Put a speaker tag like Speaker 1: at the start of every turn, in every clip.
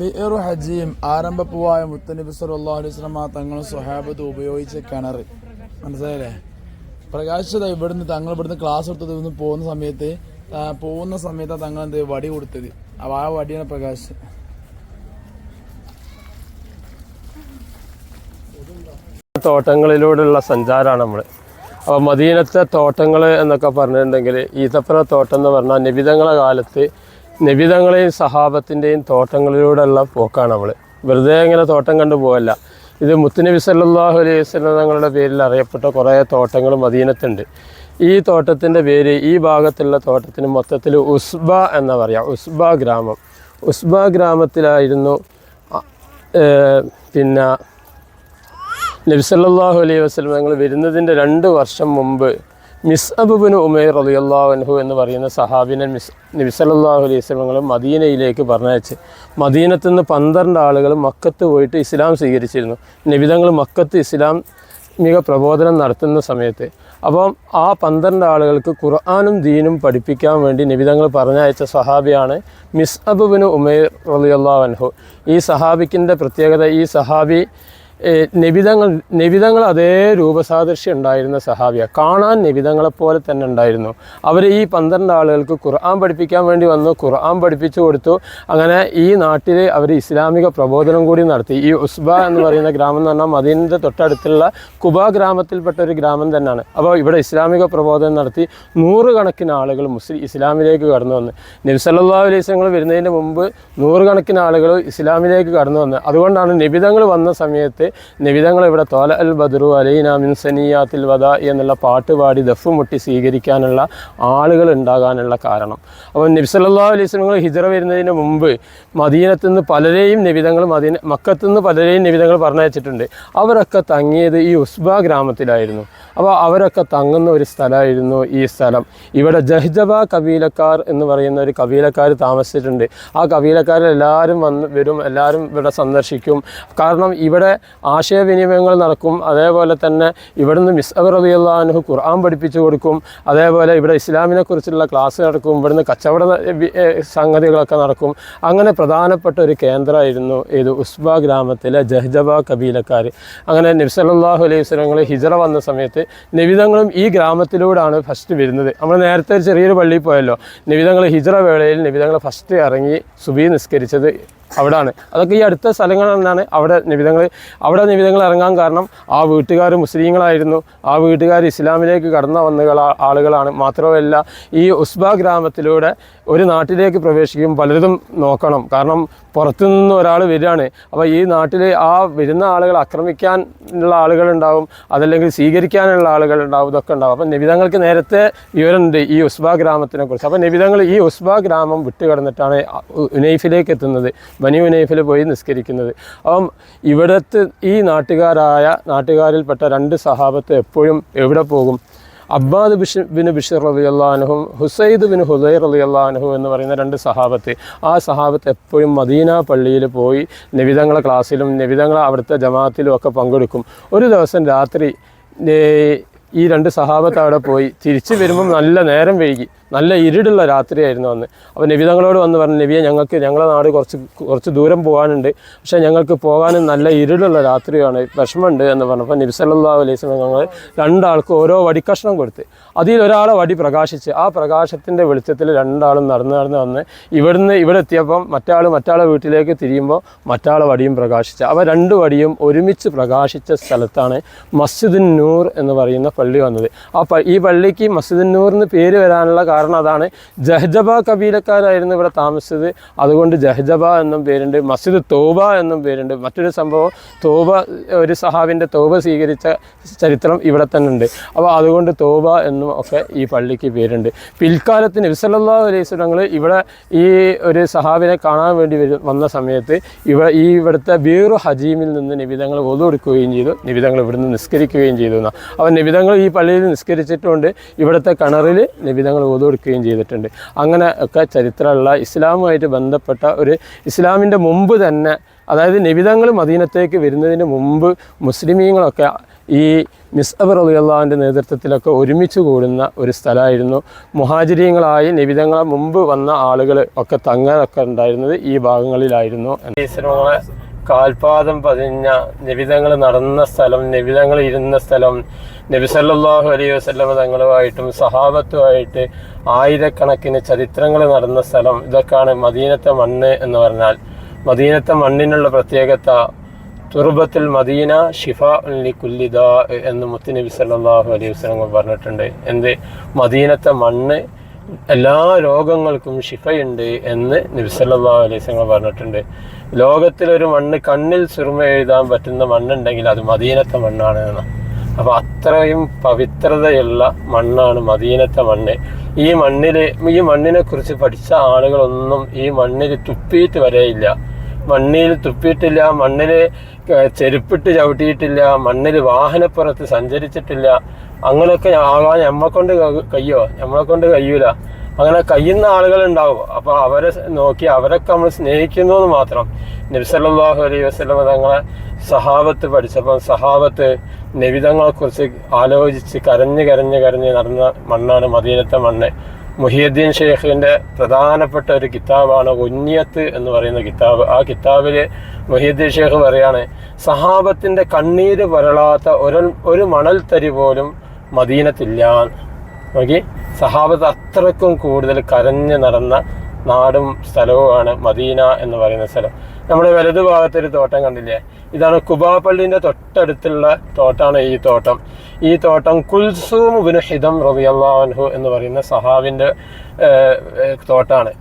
Speaker 1: ബിയറു ഹജീം ആരംഭപ്പൂവായ മുത്തനബി അലൈഹി വസല്ലം തങ്ങളും സ്വഹാബത്ത് ഉപയോഗിച്ച കിണർ. മനസ്സിലായില്ലേ? പ്രകാശിച്ചത് ഇവിടുന്ന് തങ്ങൾ ഇവിടുന്ന് ക്ലാസ് എടുത്തത് ഇവിടുന്ന് പോകുന്ന സമയത്ത് പോകുന്ന സമയത്ത് തങ്ങൾ എന്ത് വടി കൊടുത്തത്. അപ്പൊ ആ വടിയാണ് പ്രകാശ്.
Speaker 2: തോട്ടങ്ങളിലൂടെയുള്ള സഞ്ചാരമാണ് നമ്മൾ അപ്പോൾ മദീനത്തെ തോട്ടങ്ങൾ എന്നൊക്കെ പറഞ്ഞിട്ടുണ്ടെങ്കിൽ ഈത്തപ്പന തോട്ടം എന്ന് പറഞ്ഞാൽ നിബിതങ്ങളെ കാലത്ത് നബിതങ്ങളെയും സഹാബത്തിന്റെയും തോട്ടങ്ങളിലൂടെയുള്ള പോക്കാണ് നമ്മൾ വെറുതെ ഇങ്ങനെ തോട്ടം കണ്ടു പോകല്ല ഇത് മുത്തുനബി സല്ലാഹു അലൈഹി വസല്ലം തങ്ങളുടെ പേരിൽ അറിയപ്പെട്ട കുറേ തോട്ടങ്ങൾ മദീനത്തുണ്ട്. ഈ തോട്ടത്തിന്റെ പേര് ഈ ഭാഗത്തുള്ള തോട്ടത്തിന് മൊത്തത്തിൽ ഉസ്ബ എന്ന് പറയാം. ഉസ്ബ ഗ്രാമം. ഉസ്ബ ഗ്രാമത്തിലായിരുന്നു പിന്നെ നബിസല്ലാഹു അലൈഹി വസ്ലം തങ്ങൾ വരുന്നതിന്റെ രണ്ട് വർഷം മുമ്പ് മിസ് അബുബിന് ഉമേർ റളിയല്ലാഹു അൻഹു എന്ന് പറയുന്ന സഹാബിനെ മിസ് നിബിസലാഹു അലൈഹി സ്വലങ്ങൾ മദീനയിലേക്ക് പറഞ്ഞയച്ച്. മദീനത്ത് നിന്ന് പന്ത്രണ്ട് ആളുകൾ മക്കത്ത് പോയിട്ട് ഇസ്ലാം സ്വീകരിച്ചിരുന്നു. നിബിതങ്ങൾ മക്കത്ത് ഇസ്ലാം മിക പ്രബോധനം നടത്തുന്ന സമയത്ത്. അപ്പം ആ പന്ത്രണ്ട് ആളുകൾക്ക് ഖുർആാനും ദീനും പഠിപ്പിക്കാൻ വേണ്ടി നിബിതങ്ങൾ പറഞ്ഞയച്ച സഹാബിയാണ് മിസ് അബുബിന് ഉമേർ റളിയല്ലാഹു അൻഹു. ഈ സഹാബിക്കിന്റെ പ്രത്യേകത ഈ സഹാബി നിബിതങ്ങൾ നിബിതങ്ങൾ അതേ രൂപസാദൃശ്യം ഉണ്ടായിരുന്ന സഹാബിയ. കാണാൻ നിബിതങ്ങളെപ്പോലെ തന്നെ ഉണ്ടായിരുന്നു. അവർ ഈ പന്ത്രണ്ട് ആളുകൾക്ക് ഖുർആൻ പഠിപ്പിക്കാൻ വേണ്ടി വന്നു ഖുർആൻ പഠിപ്പിച്ചു കൊടുത്തു. അങ്ങനെ ഈ നാട്ടിൽ അവർ ഇസ്ലാമിക പ്രബോധനം കൂടി നടത്തി. ഈ ഉസ്ബ എന്ന് പറയുന്ന ഗ്രാമം എന്ന് പറഞ്ഞാൽ മദീനിന്റെ തൊട്ടടുത്തുള്ള കുബ ഗ്രാമത്തിൽപ്പെട്ട ഒരു ഗ്രാമം തന്നെയാണ്. അപ്പോൾ ഇവിടെ ഇസ്ലാമിക പ്രബോധനം നടത്തി നൂറുകണക്കിന് ആളുകൾ മുസ്ലിം ഇസ്ലാമിലേക്ക് കടന്നു വന്ന്. നബിസല്ലാ അലൈഹി സ്വലങ്ങൾ വരുന്നതിന് മുമ്പ് നൂറുകണക്കിന് ആളുകൾ ഇസ്ലാമിലേക്ക് കടന്നു വന്ന്. അതുകൊണ്ടാണ് നിബിതങ്ങൾ വന്ന സമയത്ത് നിബിതങ്ങൾ ഇവിടെ തോല അൽ ബദറു അലൈന മിൻസനിയാത്തിൽ വദ എന്നുള്ള പാട്ട് പാടി ദഫ് മുട്ടി സ്വീകരിക്കാനുള്ള ആളുകൾ ഉണ്ടാകാനുള്ള കാരണം. അപ്പോൾ നബ്സല്ലാ അലൈഹി ഹിജറ വരുന്നതിന് മുമ്പ് മദീനത്തു നിന്ന് പലരെയും നിവിധങ്ങൾ മദീന മക്കത്തു നിന്ന് പലരെയും നിവിധങ്ങൾ പറഞ്ഞയച്ചിട്ടുണ്ട്. അവരൊക്കെ തങ്ങിയത് ഈ ഉസ്ബ ഗ്രാമത്തിലായിരുന്നു. അപ്പോൾ അവരൊക്കെ തങ്ങുന്ന ഒരു സ്ഥലമായിരുന്നു ഈ സ്ഥലം. ഇവിടെ ജഹ്ജബ കബീലക്കാർ എന്ന് പറയുന്ന ഒരു കബീലക്കാർ താമസിച്ചിട്ടുണ്ട്. ആ കബീലക്കാരെല്ലാവരും വന്ന് വരും എല്ലാവരും ഇവിടെ സന്ദർശിക്കും. കാരണം ഇവിടെ ആശയവിനിമയങ്ങൾ നടക്കും. അതേപോലെ തന്നെ ഇവിടുന്ന് മിസ് അബർ റബി അള്ളാഹ് ഖുർആൻ പഠിപ്പിച്ചു കൊടുക്കും. അതേപോലെ ഇവിടെ ഇസ്ലാമിനെ കുറിച്ചുള്ള ക്ലാസ് നടക്കും. ഇവിടുന്ന് കച്ചവട സംഗതികളൊക്കെ നടക്കും. അങ്ങനെ പ്രധാനപ്പെട്ട ഒരു കേന്ദ്രമായിരുന്നു ഇത് ഉസ്ബ ഗ്രാമത്തിലെ ജഹ്ജബ കബീലക്കാർ. അങ്ങനെ നബ്സല്ലാഹു അലൈഹി സ്വലങ്ങൾ ഹിജറ വന്ന സമയത്ത് നിവിധങ്ങളും ഈ ഗ്രാമത്തിലൂടെയാണ് ഫസ്റ്റ് വരുന്നത്. നമ്മൾ നേരത്തെ ചെറിയൊരു പള്ളിയിൽ പോയല്ലോ. നിവിധങ്ങൾ ഹിജറ വേളയിൽ നിവിധങ്ങൾ ഫസ്റ്റ് ഇറങ്ങി സുബി നിസ്കരിച്ചത് അവിടാണ്. അതൊക്കെ ഈ അടുത്ത സ്ഥലങ്ങളിൽ നിന്നാണ് അവിടെ നിബിധങ്ങൾ അവിടെ നിബിധങ്ങൾ ഇറങ്ങാൻ കാരണം ആ വീട്ടുകാർ മുസ്ലിങ്ങളായിരുന്നു. ആ വീട്ടുകാർ ഇസ്ലാമിലേക്ക് കടന്നു വന്ന ആളുകളാണ്. മാത്രമല്ല ഈ ഉസ്ബ ഗ്രാമത്തിലൂടെ ഒരു നാട്ടിലേക്ക് പ്രവേശിക്കും പലരും നോക്കണം. കാരണം പുറത്തു നിന്ന് ഒരാൾ വരികയാണ്. അപ്പോൾ ഈ നാട്ടിൽ ആ വരുന്ന ആളുകൾ ആക്രമിക്കാൻ ഉള്ള ആളുകളുണ്ടാവും അതല്ലെങ്കിൽ സ്വീകരിക്കാനുള്ള ആളുകളുണ്ടാവും ഇതൊക്കെ ഉണ്ടാവും. അപ്പം നിബിതങ്ങൾക്ക് നേരത്തെ വിവരമുണ്ട് ഈ ഉസ്ബ ഗ്രാമത്തിനെ കുറിച്ച്. അപ്പം നിബിതങ്ങൾ ഈ ഉസ്ബ ഗ്രാമം വിട്ട് കടന്നിട്ടാണ് ഉനൈഫിലേക്ക് എത്തുന്നത്. ബനി ഉനൈഫിൽ പോയി നിസ്കരിക്കുന്നത്. അപ്പം ഇവിടുത്തെ ഈ നാട്ടുകാരായ നാട്ടുകാരിൽപ്പെട്ട രണ്ട് സഹാബത്ത് എപ്പോഴും എവിടെ പോകും? അബ്ബാദ് ബിഷ് ബിൻ ബിഷർ അലി അള്ളാഹു ഹുസൈദ് ബിൻ ഹുസൈർ അലി അള്ളാഹു എന്ന് പറയുന്ന രണ്ട് സഹാബത്ത് ആ സഹാബത്ത് എപ്പോഴും മദീന പള്ളിയിൽ പോയി നിവിധങ്ങളെ ക്ലാസ്സിലും നിവിധങ്ങളെ അവിടുത്തെ ജമാഅത്തിലും ഒക്കെ പങ്കെടുക്കും. ഒരു ദിവസം രാത്രി ഈ രണ്ട് സഹാബത്ത് അവിടെ പോയി തിരിച്ചു വരുമ്പം നല്ല നേരം വൈകി. നല്ല ഇരുടുള്ള രാത്രിയായിരുന്നു അന്ന്. അപ്പോൾ നബിതങ്ങളോട് വന്ന് പറഞ്ഞു നബിയെ ഞങ്ങൾക്ക് ഞങ്ങളുടെ നാട് കുറച്ച് കുറച്ച് ദൂരം പോകാനുണ്ട്. പക്ഷേ ഞങ്ങൾക്ക് പോകാനും നല്ല ഇരുടുള്ള രാത്രിയാണ് വിഷമമുണ്ട് എന്ന് പറഞ്ഞപ്പോൾ നബി സല്ലല്ലാഹു അലൈഹി ഞങ്ങൾ രണ്ടാൾക്ക് ഓരോ വടിക്കഷ്ണം കൊടുത്ത്. അതിൽ ഒരാളെ വടി പ്രകാശിച്ച് ആ പ്രകാശത്തിന്റെ വെളിച്ചത്തിൽ രണ്ടാളും നടന്ന് നടന്ന് വന്ന് ഇവിടുന്ന് ഇവിടെ എത്തിയപ്പം മറ്റാൾ മറ്റാളെ വീട്ടിലേക്ക് തിരിയുമ്പോൾ മറ്റാളെ വടിയും പ്രകാശിച്ച്. അവ രണ്ട് വടിയും ഒരുമിച്ച് പ്രകാശിച്ച സ്ഥലത്താണ് മസ്ജിദുൻ നൂർ എന്ന് പറയുന്ന പള്ളി വന്നത്. ആ ഈ പള്ളിക്ക് മസ്ജിദുൻ നൂറിന് പേര് വരാനുള്ള കാരണം അതാണ്. ജഹജബ കബീലക്കാരായിരുന്നു ഇവിടെ താമസിച്ചത്. അതുകൊണ്ട് ജഹജബ എന്നും പേരുണ്ട് മസ്ജിദ് തോബ എന്നും പേരുണ്ട്. മറ്റൊരു സംഭവം തോബ ഒരു സഹാബിന്റെ തോബ സ്വീകരിച്ച ചരിത്രം ഇവിടെ തന്നെ ഉണ്ട്. അപ്പോൾ അതുകൊണ്ട് തോബ എന്നും ഒക്കെ ഈ പള്ളിക്ക് പേരുണ്ട്. പിൽക്കാലത്ത് നബിസല്ലാ അലൈഹി സ്വലങ്ങൾ ഇവിടെ ഈ ഒരു സഹാബിനെ കാണാൻ വേണ്ടി വന്ന സമയത്ത് ഇവിടെ ഈ ഇവിടുത്തെ ബീറു ഹജീമിൽ നിന്ന് നിബിതങ്ങൾ ഒതുകൊടുക്കുകയും ചെയ്തു. നിബിതങ്ങൾ ഇവിടുന്ന് നിസ്കരിക്കുകയും ചെയ്തു എന്നാ. അപ്പോൾ നിബിതങ്ങൾ ഈ പള്ളിയിൽ നിസ്കരിച്ചിട്ടുണ്ട്. ഇവിടുത്തെ കിണറിൽ നിബിതങ്ങൾ ഒതു കൊടുക്കുകയും ചെയ്തിട്ടുണ്ട്. അങ്ങനെ ഒക്കെ ചരിത്രമുള്ള ഇസ്ലാമുമായിട്ട് ബന്ധപ്പെട്ട ഒരു ഇസ്ലാമിന്റെ മുമ്പ് തന്നെ അതായത് നിബിതങ്ങൾ മദീനത്തേക്ക് വരുന്നതിന് മുമ്പ് മുസ്ലിമീങ്ങളൊക്കെ ഈ മിസ്അബ് റളിയല്ലാഹുവിന്റെ നേതൃത്വത്തിലൊക്കെ ഒരുമിച്ച് കൂടുന്ന ഒരു സ്ഥലമായിരുന്നു. മുഹാജിരീങ്ങളായി നിബിതങ്ങളെ മുമ്പ് വന്ന ആളുകൾ ഒക്കെ തങ്ങാനൊക്കെ ഉണ്ടായിരുന്നത് ഈ ഭാഗങ്ങളിലായിരുന്നു. കാൽപാദം പതിഞ്ഞ നിബിതങ്ങൾ നടന്ന സ്ഥലം നിബിതങ്ങൾ ഇരുന്ന സ്ഥലം നബി സല്ലല്ലാഹു അലൈഹി വസല്ലമ തങ്ങളുമായിട്ടും സഹാബത്തുമായിട്ട് ആയിരക്കണക്കിന് ചരിത്രങ്ങൾ നടന്ന സ്ഥലം ഇതൊക്കെയാണ് മദീനത്തെ മണ്ണ് എന്ന് പറഞ്ഞാൽ. മദീനത്തെ മണ്ണിനുള്ള പ്രത്യേകത തുർബത്തിൽ മദീന ഷിഫ ലി കുല്ലിദ എന്ന് മുത്തുനബി സല്ലാഹു അലൈഹി വസ്ലം പറഞ്ഞിട്ടുണ്ട്. എന്ത്? മദീനത്തെ മണ്ണ് എല്ലാ രോഗങ്ങൾക്കും ഷിഫയുണ്ട് എന്ന് നബി സല്ലല്ലാഹു അലൈഹി വസല്ലം പറഞ്ഞിട്ടുണ്ട്. ലോകത്തിലൊരു മണ്ണ് കണ്ണിൽ സുറുമ എഴുതാൻ പറ്റുന്ന മണ്ണുണ്ടെങ്കിൽ അത് മദീനത്തെ മണ്ണാണ് എന്ന് അപ്പോൾ അത്രയും പവിത്രതയുള്ള മണ്ണാണ് മദീനത്തെ മണ്ണ്. ഈ മണ്ണിൽ ഈ മണ്ണിനെ കുറിച്ച് പഠിച്ച ആളുകളൊന്നും ഈ മണ്ണിൽ തുപ്പിയിട്ട് വരെയില്ല. മണ്ണിൽ തുപ്പിയിട്ടില്ല മണ്ണിൽ ചെരുപ്പിട്ട് ചവിട്ടിയിട്ടില്ല മണ്ണിൽ വാഹനപ്പുറത്ത് സഞ്ചരിച്ചിട്ടില്ല. അങ്ങനെയൊക്കെ ആവാൻ നമ്മളെ കൊണ്ട് കയ്യോ? നമ്മളെ കൊണ്ട് കഴിയൂല. അങ്ങനെ കഴിയുന്ന ആളുകളുണ്ടാവും അപ്പോൾ അവരെ നോക്കി അവരൊക്കെ നമ്മൾ സ്നേഹിക്കുന്നു എന്ന് മാത്രം. നബിസല്ലാഹു അലൈ വസ്ലമ തങ്ങളെ സഹാബത്ത് പഠിച്ചപ്പോൾ സഹാബത്ത് നബിതങ്ങളെക്കുറിച്ച് ആലോചിച്ച് കരഞ്ഞു കരഞ്ഞു കരഞ്ഞ് നടന്ന മണ്ണാണ് മദീനത്തെ മണ്ണ്. മുഹിയുദ്ദീൻ ഷെയ്ഖിന്റെ പ്രധാനപ്പെട്ട ഒരു കിതാബാണ് ഉന്നിയത്ത് എന്ന് പറയുന്ന കിതാബ്. ആ കിതാബിൽ മുഹിയുദ്ദീൻ ഷെയ്ഖ് പറയാണ് സഹാബത്തിന്റെ കണ്ണീര് വരളാത്ത ഒരു ഒരു മണൽത്തരി പോലും മദീനത്തില്ല. നോക്കി. സഹാബത്ത് അത്രക്കും കൂടുതൽ കരഞ്ഞ് നടന്ന നാടും സ്ഥലവുമാണ് മദീന എന്ന് പറയുന്ന സ്ഥലം. നമ്മുടെ വലതു ഭാഗത്തൊരു തോട്ടം കണ്ടില്ലേ? ഇതാണ് കുബാപ്പള്ളിന്റെ തൊട്ടടുത്തുള്ള തോട്ടാണ് ഈ തോട്ടം. ഈ തോട്ടം കുൽസൂം ബിന് ഹിദം അള്ളാഹു എന്ന് പറയുന്ന സഹാബിന്റെ തോട്ടാണ്.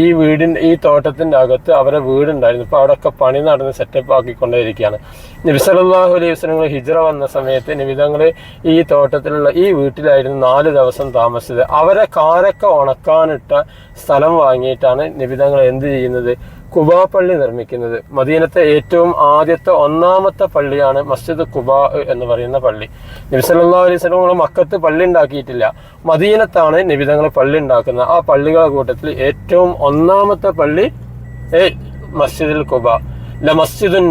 Speaker 2: ഈ വീടിന്റെ ഈ തോട്ടത്തിന്റെ അകത്ത് അവരുടെ വീടുണ്ടായിരുന്നു. ഇപ്പോൾ അവിടെയൊക്കെ പണി നടന്ന് സെറ്റപ്പ് ആക്കിക്കൊണ്ടേയിരിക്കുകയാണ്. നബി സല്ലല്ലാഹു അലൈഹി വസ്ലങ്ങൾ ഹിജ്റ വന്ന സമയത്ത് നിബിതങ്ങൾ ഈ തോട്ടത്തിലുള്ള ഈ വീട്ടിലായിരുന്നു നാല് ദിവസം താമസിച്ചത്. അവരെ കാരൊക്കെ ഉണക്കാനിട്ട സ്ഥലം വാങ്ങിയിട്ടാണ് നിബിതങ്ങൾ എന്ത് ചെയ്യുന്നത്? കുബാ പള്ളി നിർമ്മിക്കുന്നത്. മദീനത്തെ ഏറ്റവും ആദ്യത്തെ ഒന്നാമത്തെ പള്ളിയാണ് മസ്ജിദ് കുബാ എന്ന് പറയുന്ന പള്ളി. നബി അലൈഹി വസ്ലങ്ങൾ മക്കത്ത് പള്ളി ഉണ്ടാക്കിയിട്ടില്ല. മദീനത്താണ് നിബിതങ്ങൾ പള്ളി ഉണ്ടാക്കുന്നത്. ആ പള്ളികളുടെ കൂട്ടത്തിൽ ഏറ്റവും ഒന്നാമത്തെ പള്ളി ഏ മസ്ജിദുൽ കുബ. ല മസ്ജിദുൻ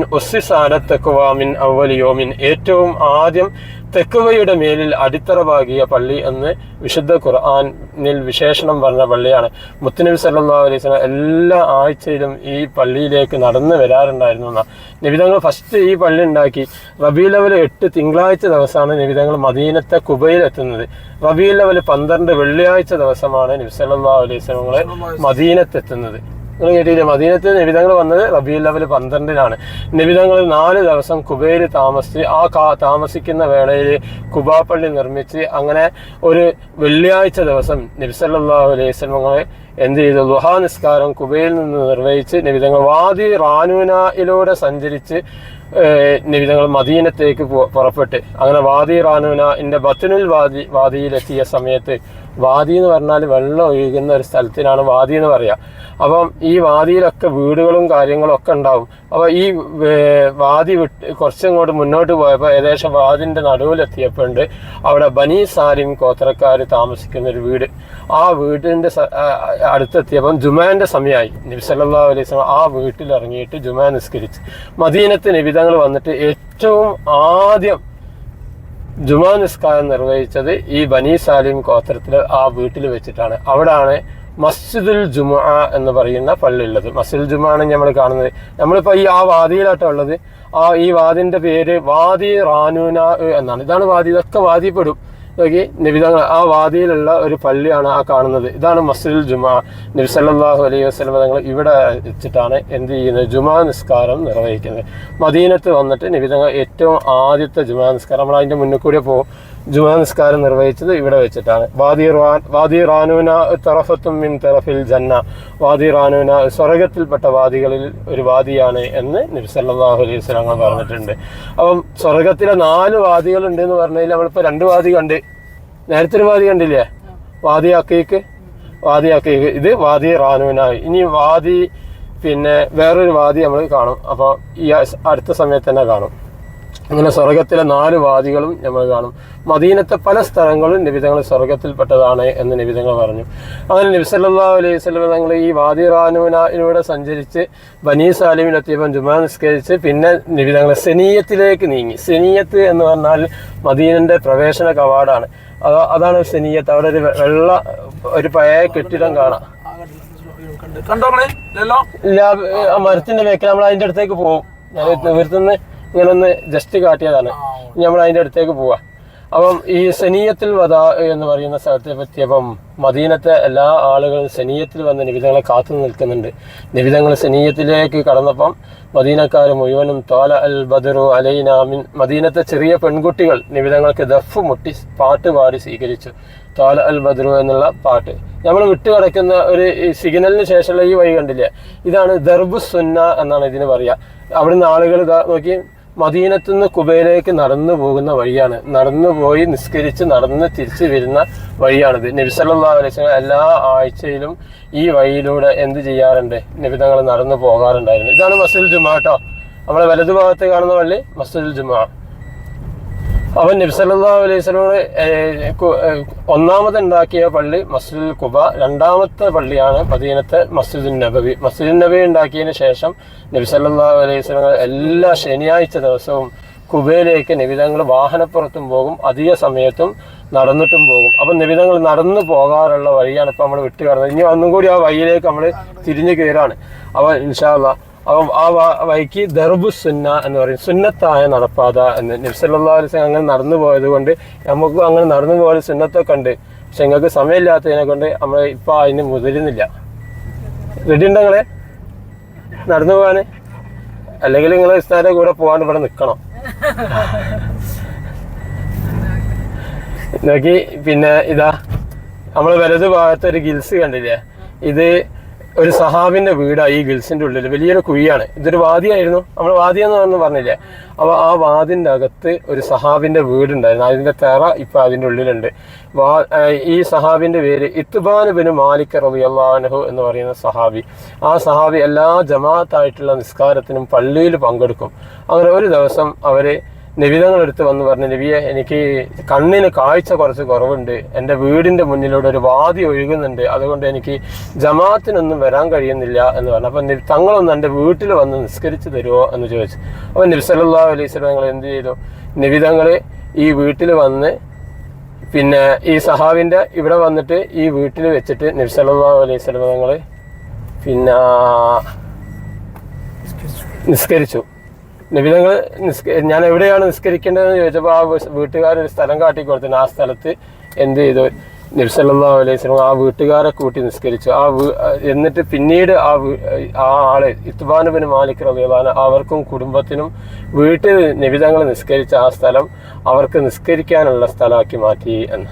Speaker 2: തെക്കുവാമിൻ അവലിയോമിൻ ഏറ്റവും ആദ്യം തെക്കുവയുടെ മേലിൽ അടിത്തറവാകിയ പള്ളി എന്ന് വിശുദ്ധ ഖുർആാനിൽ വിശേഷണം പറഞ്ഞ പള്ളിയാണ്. മുത്തനബി സല്ലാ അലൈഹി വസല്ലം എല്ലാ ആഴ്ചയിലും ഈ പള്ളിയിലേക്ക് നടന്നു വരാറുണ്ടായിരുന്നു എന്നാ നിബിതങ്ങൾ ഫസ്റ്റ് ഈ പള്ളി ഉണ്ടാക്കി. റബീ ലെവൽ എട്ട് തിങ്കളാഴ്ച ദിവസമാണ് നിബിതങ്ങൾ മദീനത്തെ കുബയിൽ എത്തുന്നത്. റബീ ലെവൽ പന്ത്രണ്ട് വെള്ളിയാഴ്ച ദിവസമാണ് നബി സല്ലാ അലൈഹി വസല്ലം മദീനത്തെത്തുന്നത് നിങ്ങൾ കേട്ടില്ലേ മദീനത്ത് നിബിതങ്ങൾ വന്നത് റബിയുൽ ലെവൽ പന്ത്രണ്ടിനാണ്. നിബിതങ്ങൾ നാല് ദിവസം കുബയിൽ താമസിച്ച് ആ കാ താമസിക്കുന്ന വേളയിൽ കുബാപ്പള്ളി നിർമ്മിച്ച് അങ്ങനെ ഒരു വെള്ളിയാഴ്ച ദിവസം നബിസല്ലാഹു അലൈഹി സ്വലമങ്ങളെ എന്ത് ചെയ്തു? ലുഹാ നിസ്കാരം കുബയിൽ നിന്ന് നിർവഹിച്ച് നിബിതങ്ങൾ വാദി റാനുനയിലൂടെ സഞ്ചരിച്ച് നിബിതങ്ങൾ മദീനത്തേക്ക് പുറപ്പെട്ട്. അങ്ങനെ വാദി റാനുന ബത്തുനുൽ വാദി വാദിയിലെത്തിയ സമയത്ത് വാദി എന്ന് പറഞ്ഞാൽ വെള്ളം ഒഴുകുന്ന ഒരു സ്ഥലത്തിനാണ് വാദി എന്ന് പറയുക അപ്പം ഈ വാദിയിലൊക്കെ വീടുകളും കാര്യങ്ങളും ഒക്കെ ഉണ്ടാവും. അപ്പോൾ ഈ വാദി വിട്ട് കുറച്ചങ്ങോട്ട് മുന്നോട്ട് പോയപ്പോൾ ഏകദേശം വാദിന്റെ നടുവിലെത്തിയപ്പോണ്ട് അവിടെ ബനി സാലിം ഗോത്രക്കാർ താമസിക്കുന്ന ഒരു വീട്. ആ വീടിന്റെ അടുത്തെത്തിയപ്പം ജുമാന്റെ സമയമായി. നബി സല്ലല്ലാഹു അലൈഹി വസല്ലം ആ വീട്ടിൽ ഇറങ്ങിയിട്ട് ജുമാ നിസ്കരിച്ച്. മദീനത്ത് നിബിതങ്ങൾ വന്നിട്ട് ഏറ്റവും ആദ്യം ജുമാ നിസ്കാരം നിർവഹിച്ചത് ഈ ബനി സാലിം ഗോത്രത്തിൽ ആ വീട്ടിൽ വെച്ചിട്ടാണ്. അവിടാണ് മസ്ജിദുൽ ജുമാ എന്ന് പറയുന്ന പള്ളി ഉള്ളത് മസ്ജിദുൽ ജുമാ ആണ് നമ്മൾ കാണുന്നത്. നമ്മളിപ്പോൾ ഈ ആ വാദിയിലാട്ടോ ഉള്ളത്. ആ ഈ വാദിന്റെ പേര് വാദി റാനൂന എന്നാണ്. ഇതാണ് വാദി. ഇതൊക്കെ വാദിപ്പെടും. നോക്കി നബിതങ്ങൾ ആ വാദിയിലുള്ള ഒരു പള്ളിയാണ് ആ കാണുന്നത്. ഇതാണ് മസ്ജിദുൽ ജുമാ. നബി സല്ലാഹു അലൈഹി വസ്ലം തങ്ങൾ ഇവിടെ വെച്ചിട്ടാണ് എന്ത് ചെയ്യുന്നത്? ജുമാ നിസ്കാരം നിർവഹിക്കുന്നത്. മദീനത്ത് വന്നിട്ട് നബിതങ്ങൾ ഏറ്റവും ആദ്യത്തെ ജുമാ നിസ്കാരം. നമ്മൾ അതിന്റെ മുന്നിൽ കൂടെ പോകും ജുമാ നിസ്കാരം നിർവഹിച്ചത് ഇവിടെ വെച്ചിട്ടാണ്. വാദി വാദി റാനൂന തറഫത്തും മിൻ തറഫിൽ ജന്ന. വാദി റാനൂന സ്വർഗത്തിൽപ്പെട്ട വാദികളിൽ ഒരു വാദിയാണ് എന്ന് നബി സല്ലല്ലാഹു അലൈഹി വസല്ലം പറഞ്ഞിട്ടുണ്ട്. അപ്പം സ്വർഗത്തിലെ നാല് വാദികളുണ്ട് എന്ന് പറഞ്ഞാൽ നമ്മളിപ്പോൾ രണ്ട് വാദി കണ്ട്. നേരത്തെ ഒരു വാദി കണ്ടില്ലേ? വാദി അക്കീക്ക് വാദി അക്കീക്ക്. ഇത് വാദി റാനൂന ഇനി വാദി പിന്നെ വേറൊരു വാദി നമ്മൾ കാണും. അപ്പോൾ ഈ അടുത്ത സമയത്ത് തന്നെ കാണും. അങ്ങനെ സ്വർഗത്തിലെ നാല് വാദികളും നമ്മൾ കാണും. മദീനത്തെ പല സ്ഥലങ്ങളും നിബിതങ്ങൾ സ്വർഗത്തിൽപ്പെട്ടതാണ് എന്ന് നിബിതങ്ങൾ പറഞ്ഞു. അങ്ങനെ നബി സല്ലല്ലാഹു അലൈഹി സ്വലം തങ്ങൾ ഈ വാദി റാനുവിനൂടെ സഞ്ചരിച്ച് ബനീ സാലിമിനെത്തിയപ്പം ജുമാ നിസ്കരിച്ച് പിന്നെ നിബിതങ്ങൾ സെനീയത്തിലേക്ക് നീങ്ങി. സെനീയത്ത് എന്ന് പറഞ്ഞാൽ മദീനന്റെ പ്രവേശന കവാടാണ്. അതാ അതാണ് സെനീയത്ത്. അവിടെ ഒരു വെള്ള ഒരു പഴയ കെട്ടിടം കാണാം.
Speaker 1: കണ്ടോ
Speaker 2: മരത്തിന്റെ മേഖല നമ്മൾ അതിന്റെ അടുത്തേക്ക് പോകും. ഞാൻ ഇവിടുന്ന് ഇങ്ങനെ ഒന്ന് ജസ്റ്റ് കാട്ടിയതാണ് നമ്മൾ അതിന്റെ അടുത്തേക്ക് പോവാ. അപ്പം ഈ സനീയത്തിൽ വധ എന്ന് പറയുന്ന സ്ഥലത്തെ പറ്റിയപ്പം മദീനത്തെ എല്ലാ ആളുകളും സനീയത്തിൽ വന്ന് നിബിധങ്ങളെ കാത്തു നിൽക്കുന്നുണ്ട്. നിബിധങ്ങൾ സനീയത്തിലേക്ക് കടന്നപ്പം മദീനക്കാർ മുഴുവനും തോല അൽ ബദറു അലൈനാമിൻ മദീനത്തെ ചെറിയ പെൺകുട്ടികൾ നിബിധങ്ങൾക്ക് ദഫ് മുട്ടി പാട്ട് പാടി സ്വീകരിച്ചു. തോല അൽ ബദറു എന്നുള്ള പാട്ട്. നമ്മൾ വിട്ടു കിടക്കുന്ന ഒരു സിഗ്നലിന് ശേഷമുള്ള ഈ വഴി കണ്ടില്ലേ? ഇതാണ് ദർബു സുന്ന എന്നാണ് ഇതിന് പറയുക അവിടുന്ന് ആളുകൾ നോക്കി മദീനത്തു നിന്ന് കുബയിലേക്ക് നടന്നു പോകുന്ന വഴിയാണ്. നടന്നു പോയി നിസ്കരിച്ച് നടന്ന് തിരിച്ചു വരുന്ന വഴിയാണിത്. നബി സല്ലല്ലാഹു അലൈഹി എല്ലാ ആഴ്ചയിലും ഈ വഴിയിലൂടെ എന്ത് ചെയ്യാറുണ്ട്? നിബിതങ്ങൾ നടന്നു പോകാറുണ്ടായിരുന്നു. ഇതാണ് മസ്ജിദുൽ ജുമാ കേട്ടോ നമ്മളെ വലതുഭാഗത്ത് കാണുന്ന പള്ളി മസ്ജിദുൽ ജുമാ. അവൻ നബി സല്ലല്ലാഹു അലൈഹി വസല്ലം ഒന്നാമത് ഉണ്ടാക്കിയ പള്ളി മസ്ജിദുൽ കുബ രണ്ടാമത്തെ പള്ളിയാണ് പതിനത്തെ മസ്ജിദുൽ നബവി. മസ്ജിദുൽ നബി ഉണ്ടാക്കിയതിന് ശേഷം നബി സല്ലല്ലാഹു അലൈഹി വസല്ലം എല്ലാ ശനിയാഴ്ച ദിവസവും കുബയിലേക്ക് നിബിതങ്ങൾ വാഹനപ്പുറത്തും പോകും അധിക സമയത്തും നടന്നിട്ടും പോകും. അപ്പം നിബിതങ്ങൾ നടന്നു പോകാറുള്ള വഴിയാണ് ഇപ്പം നമ്മൾ വിട്ടു കടന്നത് ഇനി ഒന്നും കൂടി ആ വഴിയിലേക്ക് നമ്മൾ തിരിഞ്ഞു കയറാണ്. അപ്പോൾ ഇൻഷാല്ല ആ വഴിക്ക് ദർബു സുന്ന എന്ന് പറയും. സുന്നത്തായ നടപ്പാത എന്ന്. നബ്സല്ലാ അലിസ് അങ്ങനെ നടന്നു പോയത് കൊണ്ട് നമുക്കും അങ്ങനെ നടന്നു പോയ സുന്നത്തൊക്കെ ഉണ്ട്. പക്ഷെ നിങ്ങൾക്ക് സമയമില്ലാത്തതിനെ കൊണ്ട് നമ്മൾ ഇപ്പം അതിന് മുതിരുന്നില്ല. റെഡി നടന്നു പോകാൻ അല്ലെങ്കിൽ നിങ്ങൾ ഇസ്താന്റെ കൂടെ പോകാണ്ട് ഇവിടെ നിൽക്കണം. നോക്കി പിന്നെ ഇതാ നമ്മൾ വലത് ഭാഗത്ത് ഒരു ഗിൽസ് കണ്ടില്ലേ? ഇത് ഒരു സഹാബിന്റെ വീടാണ് ഈ ഗിൽസിന്റെ ഉള്ളിൽ. വലിയൊരു കുഴിയാണ്. ഇതൊരു വാദിയായിരുന്നു. നമ്മൾ വാദിയെന്ന് പറഞ്ഞു പറഞ്ഞില്ലേ? അപ്പോൾ ആ വാദിന്റെ അകത്ത് ഒരു സഹാബിന്റെ വീടുണ്ടായിരുന്നു. അതിന്റെ തെറ ഇപ്പൊ അതിന്റെ ഉള്ളിലുണ്ട്. ഈ സഹാബിന്റെ പേര് ഇത്തുബാൻ ബിൻ മാലിക് റളിയല്ലാഹു എന്ന് പറയുന്ന സഹാബി. ആ സഹാബി എല്ലാ ജമാഅത്തായിട്ടുള്ള നിസ്കാരത്തിനും പള്ളിയിൽ പങ്കെടുക്കും. അങ്ങനെ ഒരു ദിവസം അവർ നിബിതങ്ങളെടുത്ത് വന്ന് പറഞ്ഞു നബിയെ എനിക്ക് കണ്ണിന് കാഴ്ച കുറച്ച് കുറവുണ്ട്. എന്റെ വീടിന്റെ മുന്നിലൂടെ ഒരു വാതി ഒഴുകുന്നുണ്ട്. അതുകൊണ്ട് എനിക്ക് ജമാഅത്തിനൊന്നും വരാൻ കഴിയുന്നില്ല എന്ന് പറഞ്ഞു. അപ്പം തങ്ങളൊന്ന് എന്റെ വീട്ടിൽ വന്ന് നിസ്കരിച്ച് തരുമോ എന്ന് ചോദിച്ചു. അപ്പം നബി സല്ലല്ലാഹു അലൈഹി ഞങ്ങൾ എന്ത് ചെയ്തു? നിബിതങ്ങൾ ഈ വീട്ടിൽ വന്ന് പിന്നെ ഈ സഹാവിന്റെ ഇവിടെ വന്നിട്ട് ഈ വീട്ടിൽ വെച്ചിട്ട് നബി സല്ലല്ലാഹു അലൈഹി ഞങ്ങൾ പിന്നെ നിസ്കരിച്ചു. നിബിതങ്ങൾ ഞാൻ എവിടെയാണ് നിസ്കരിക്കേണ്ടതെന്ന് ചോദിച്ചപ്പോൾ ആ വീട്ടുകാരൊരു സ്ഥലം കാട്ടി കൊടുത്തു ആ സ്ഥലത്ത് എന്ത് ചെയ്തു? നബ്സല്ലാ അലൈഹി ആ വീട്ടുകാരെ കൂട്ടി നിസ്കരിച്ചു. ആ എന്നിട്ട് പിന്നീട് ആ ആ ആൾ ഇത്ബാനുബിന് മാലിക് റബിയാണ് അവർക്കും കുടുംബത്തിനും വീട്ടിൽ നിബിതങ്ങൾ നിസ്കരിച്ച ആ സ്ഥലം അവർക്ക് നിസ്കരിക്കാനുള്ള സ്ഥലമാക്കി മാറ്റി എന്ന്.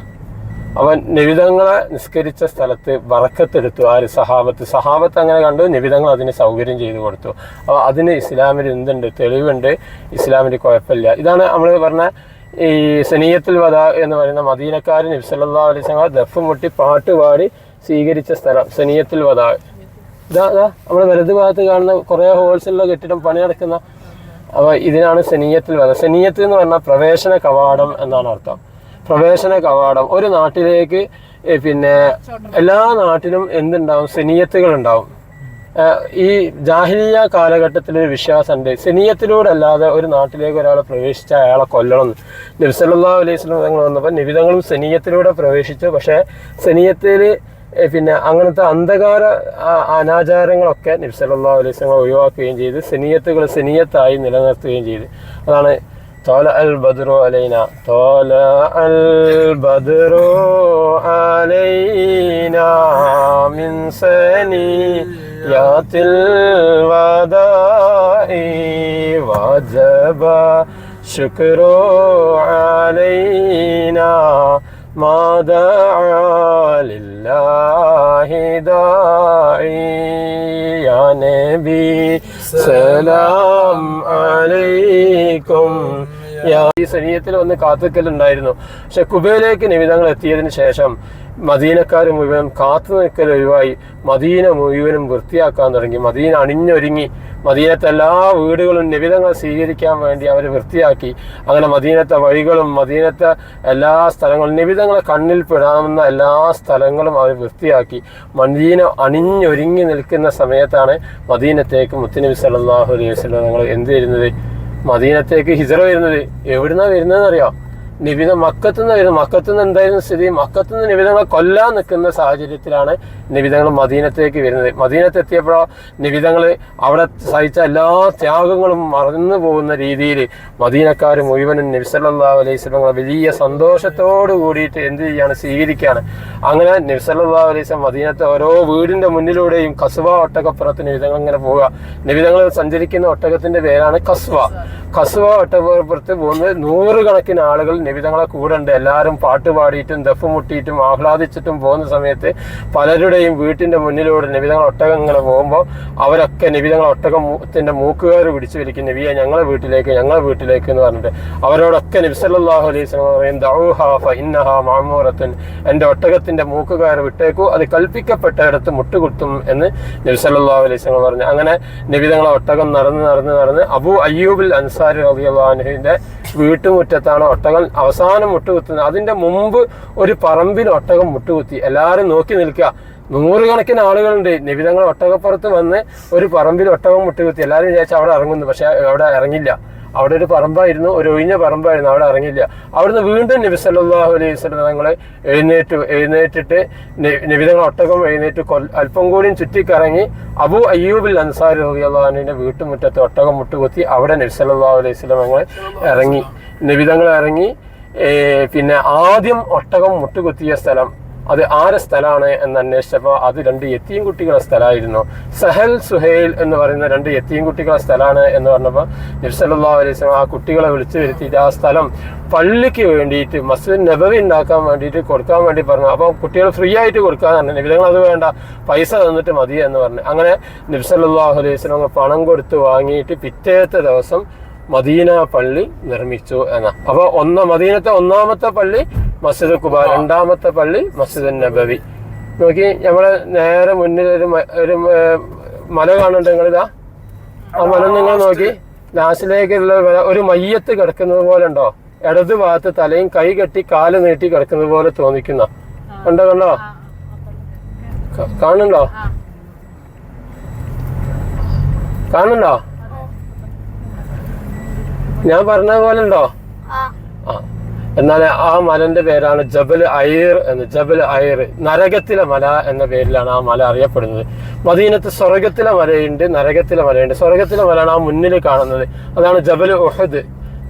Speaker 2: അവൻ നിബിതങ്ങളെ നിസ്കരിച്ച സ്ഥലത്ത് വറക്കത്തെടുത്തു. ആര് സഹാബത്ത് സഹാബത്ത് അങ്ങനെ കണ്ടു നിബിതങ്ങൾ അതിന് സൗകര്യം ചെയ്തു കൊടുത്തു. അപ്പോൾ അതിന് ഇസ്ലാമിൽ എന്തുണ്ട്? തെളിവുണ്ട്. ഇസ്ലാമിന് കുഴപ്പമില്ല. ഇതാണ് നമ്മൾ പറഞ്ഞ ഈ സനീയത്തുൽ വധ എന്ന് പറയുന്ന മദീനക്കാരൻ നബ്സല്ലാ അലൈസ് ദഫ് മുട്ടി പാട്ട് പാടി സ്വീകരിച്ച സ്ഥലം സനീയത്തുൽ വധ ഇതാ ഇതാ നമ്മൾ വലതു ഭാഗത്ത് കാണുന്ന കുറേ ഹോൾസിലുള്ള കെട്ടിടം പണി നടക്കുന്ന അപ്പോൾ ഇതിനാണ് സനീയത്തിൽ വധ സനീയത്ത് എന്ന് പറഞ്ഞാൽ പ്രവേശന കവാടം എന്നാണ് അർത്ഥം. പ്രവേശന കവാടം. ഒരു നാട്ടിലേക്ക് പിന്നെ എല്ലാ നാട്ടിലും എന്തുണ്ടാവും? സിനിയത്തുകൾ ഉണ്ടാവും ഈ ജാഹിലിയ കാലഘട്ടത്തിൽ ഒരു വിശ്വാസമുണ്ട്. സിനിയത്തിലൂടെ അല്ലാതെ ഒരു നാട്ടിലേക്ക് ഒരാളെ പ്രവേശിച്ച അയാളെ കൊല്ലണം. നബ്സല്ലാ അലൈഹി സ്വലം തങ്ങൾ വന്നപ്പോൾ നിബിതങ്ങളും സിനിയത്തിലൂടെ പ്രവേശിച്ചു. പക്ഷേ സിനിയത്തിൽ പിന്നെ അങ്ങനത്തെ അന്ധകാര അനാചാരങ്ങളൊക്കെ നബ്സല്ലാ അലൈഹി സ്വലം ഒഴിവാക്കുകയും ചെയ്ത് സിനിയത്തുകൾ സിനിയത്തായി നിലനിർത്തുകയും ചെയ്ത്. അതാണ് طلع البدر علينا طلع البدر علينا من ثنيات الوداع وجب شكر علينا ما دعا لله داعي يا نبي. سلام عليكم. ഈ സനീയത്തിൽ വന്ന് കാത്തുനിൽക്കലുണ്ടായിരുന്നു പക്ഷെ കുബയിലേക്ക് നിമിതങ്ങൾ എത്തിയതിനു ശേഷം മദീനക്കാർ മുഴുവൻ കാത്തു നിൽക്കൽ ഒഴിവായി മദീന മുഴുവനും വൃത്തിയാക്കാൻ തുടങ്ങി. മദീന അണിഞ്ഞൊരുങ്ങി. മദീനത്തെ എല്ലാ വീടുകളും നിബിധങ്ങൾ സ്വീകരിക്കാൻ വേണ്ടി അവർ വൃത്തിയാക്കി. അങ്ങനെ മദീനത്തെ വഴികളും മദീനത്തെ എല്ലാ സ്ഥലങ്ങളും നിബിധങ്ങളെ കണ്ണിൽ പെടാവുന്ന എല്ലാ സ്ഥലങ്ങളും അവർ വൃത്തിയാക്കി. മദീന അണിഞ്ഞൊരുങ്ങി നിൽക്കുന്ന സമയത്താണ് മദീനത്തേക്ക് മുത്തനബി സല്ലാഹു അലൈഹി വസ്ലം ഞങ്ങൾ എന്ത് വരുന്നത് മദീനത്തേക്ക് ഹിജറ വരുന്നത് എവിടുന്നാ വരുന്നതെന്ന് അറിയാം നിബിത മക്കത്തു നിന്ന് വരുന്നത് മക്കത്തു നിന്ന് എന്തായിരുന്നു സ്ഥിതി? മക്കത്തു നിന്ന് നിബിതങ്ങളെ കൊല്ലാൻ നിൽക്കുന്ന സാഹചര്യത്തിലാണ് നിബിതങ്ങൾ മദീനത്തേക്ക് വരുന്നത്. മദീനത്ത് എത്തിയപ്പോഴോ നിബിതങ്ങൾ അവിടെ സഹിച്ച എല്ലാ ത്യാഗങ്ങളും മറന്നു പോകുന്ന രീതിയിൽ മദീനക്കാർ മുഴുവനും നിബ്സല്ലാ അലൈഹി വസല്ലം വലിയ സന്തോഷത്തോട് കൂടിയിട്ട് എന്ത് ചെയ്യാണ്? സ്വീകരിക്കുകയാണ്. അങ്ങനെ നിബ്സല്ലാ അലൈഹി സ്വലം മദീനത്തെ ഓരോ വീടിന്റെ മുന്നിലൂടെയും കസുവ ഒട്ടകപ്പുറത്ത് നിബിതങ്ങൾ ഇങ്ങനെ പോവുക. നിബിതങ്ങൾ സഞ്ചരിക്കുന്ന ഒട്ടകത്തിന്റെ പേരാണ് കസ്വ. കസ്വ വട്ടപ്പുറത്ത് പോകുന്നത് നൂറുകണക്കിന് ആളുകൾ നിബിതങ്ങളെ ഉണ്ട് എല്ലാവരും പാട്ട് പാടിയിട്ടും ദഫ് മുട്ടിയിട്ടും ആഹ്ലാദിച്ചിട്ടും പോകുന്ന സമയത്ത് പലരുടെയും വീട്ടിന്റെ മുന്നിലൂടെ നിബിതങ്ങൾ ഒട്ടകം ഇങ്ങനെ പോകുമ്പോൾ അവരൊക്കെ നിബിതങ്ങൾ ഒട്ടകത്തിന്റെ മൂക്കുകാർ പിടിച്ചു വലിക്കും. നബിയെ ഞങ്ങളെ വീട്ടിലേക്ക് ഞങ്ങളെ വീട്ടിലേക്ക് എന്ന് പറഞ്ഞിട്ട് അവരോടൊക്കെ നബിസല്ലാഹു അലൈഹി പറയും ദൗഹ ഫഇന്നഹ മാമൂറത്തൻ എന്റെ മൂക്കുകാർ വിട്ടേക്കൂ അത് കൽപ്പിക്കപ്പെട്ടയിടത്ത് മുട്ടുകുത്തും എന്ന് നബിസല്ലാഹു അലൈഹി പറഞ്ഞു. അങ്ങനെ നിബിതങ്ങളെ ഒട്ടകം നടന്ന് നടന്ന് നടന്ന് അബു അയ്യൂബിൽ അൻസാരി റബിഅള്ളാഹുവിന്റെ വീട്ടുമുറ്റത്താണ് ഒട്ടകം അവസാനം മുട്ടുകുത്തുന്നത്. അതിന്റെ മുമ്പ് ഒരു പറമ്പിൽ ഒട്ടകം മുട്ടുകുത്തി. എല്ലാവരും നോക്കി നിൽക്കുക. നൂറുകണക്കിന് ആളുകളുണ്ട്. നിബിതങ്ങൾ ഒട്ടകപ്പുറത്ത് വന്ന് ഒരു പറമ്പിൽ ഒട്ടകം മുട്ടുകുത്തി. എല്ലാവരും വിചാരിച്ചു അവിടെ ഇറങ്ങുന്നു. പക്ഷെ അവിടെ ഇറങ്ങില്ല. അവിടെ ഒരു പറമ്പായിരുന്നു ഒരു ഒഴിഞ്ഞ പറമ്പായിരുന്നു അവിടെ ഇറങ്ങില്ല അവിടുന്ന് വീണ്ടും നബി സല്ലാഹു അലൈഹി വസ്ലം തങ്ങളെ എഴുന്നേറ്റു എഴുന്നേറ്റിട്ട് നബിതങ്ങൾ ഒട്ടകം എഴുന്നേറ്റ് അല്പം കൂടിയും ചുറ്റിക്കറങ്ങി അബു അയ്യൂബിൽ അൻസാരി റളിയല്ലാഹുവിന്റെ വീട്ടുമുറ്റത്ത് ഒട്ടകം മുട്ടുകുത്തി അവിടെ നബി സല്ലാഹു അലൈഹി വസ്ലം തങ്ങൾ ഇറങ്ങി. നബിതങ്ങൾ ഇറങ്ങി പിന്നെ ആദ്യം ഒട്ടകം മുട്ടുകുത്തിയ സ്ഥലം അത് ആരെ സ്ഥലമാണ് എന്ന് അന്വേഷിച്ചപ്പോൾ അത് രണ്ട് എത്തിയും കുട്ടികളുടെ സ്ഥലമായിരുന്നു. സഹൽ സുഹേൽ എന്ന് പറയുന്ന രണ്ട് എത്തിയും കുട്ടികളുടെ സ്ഥലമാണ് എന്ന് പറഞ്ഞപ്പോൾ നബ്സല്ലാ അലൈഹി ആ കുട്ടികളെ വിളിച്ചു വരുത്തിയിട്ട് ആ സ്ഥലം പള്ളിക്ക് വേണ്ടിയിട്ട് മസ്ജിദ് നബവി ഉണ്ടാക്കാൻ വേണ്ടിയിട്ട് കൊടുക്കാൻ വേണ്ടി പറഞ്ഞു. അപ്പോൾ കുട്ടികൾ ഫ്രീ ആയിട്ട് കൊടുക്കാൻ പറഞ്ഞു. നിബിധങ്ങൾ അത് വേണ്ട പൈസ തന്നിട്ട് മതി എന്ന് പറഞ്ഞു. അങ്ങനെ നബ്സല്ലാഹു അലൈഹി സ്വലം പണം കൊടുത്ത് വാങ്ങിയിട്ട് പിറ്റേത്തെ ദിവസം മദീന പള്ളി നിർമ്മിച്ചു എന്ന. അപ്പൊ ഒന്ന മദീനത്തെ ഒന്നാമത്തെ പള്ളി മസ്ജിദ് കുബ രണ്ടാമത്തെ പള്ളി മസ്ജിദ് നബവി. നോക്കി നമ്മളെ നേരെ മുന്നിൽ ഒരു ഒരു മല കാണുന്നുണ്ട് നിങ്ങളിതാ. ആ മല നിങ്ങൾ നോക്കി ലാസ്റ്റിലേക്കുള്ള ഒരു മയ്യത്ത് കിടക്കുന്നത് പോലെ ഉണ്ടോ? ഇടത് ഭാഗത്ത് തലയും കൈ കെട്ടി കാൽ നീട്ടി കിടക്കുന്നത് പോലെ തോന്നിക്കുന്ന. കണ്ടോ? കണ്ടോ കാണുണ്ടോ കാണുന്നുണ്ടോ? കാണുന്നുണ്ടോ? ഞാൻ പറഞ്ഞ പോലെ ഉണ്ടോ? എന്നാൽ ആ മലന്റെ പേരാണ് ജബൽ അയർ എന്ന് ജബൽ അയർ. നരകത്തിലെ മല എന്ന പേരിലാണ് ആ മല അറിയപ്പെടുന്നത്. മദീനത്ത് സ്വർഗത്തിലെ മലയുണ്ട് നരകത്തിലെ മലയുണ്ട്. സ്വർഗത്തിലെ മലയാണ് ആ മുന്നിൽ കാണുന്നത്. അതാണ് ജബൽ ഉഹദ്.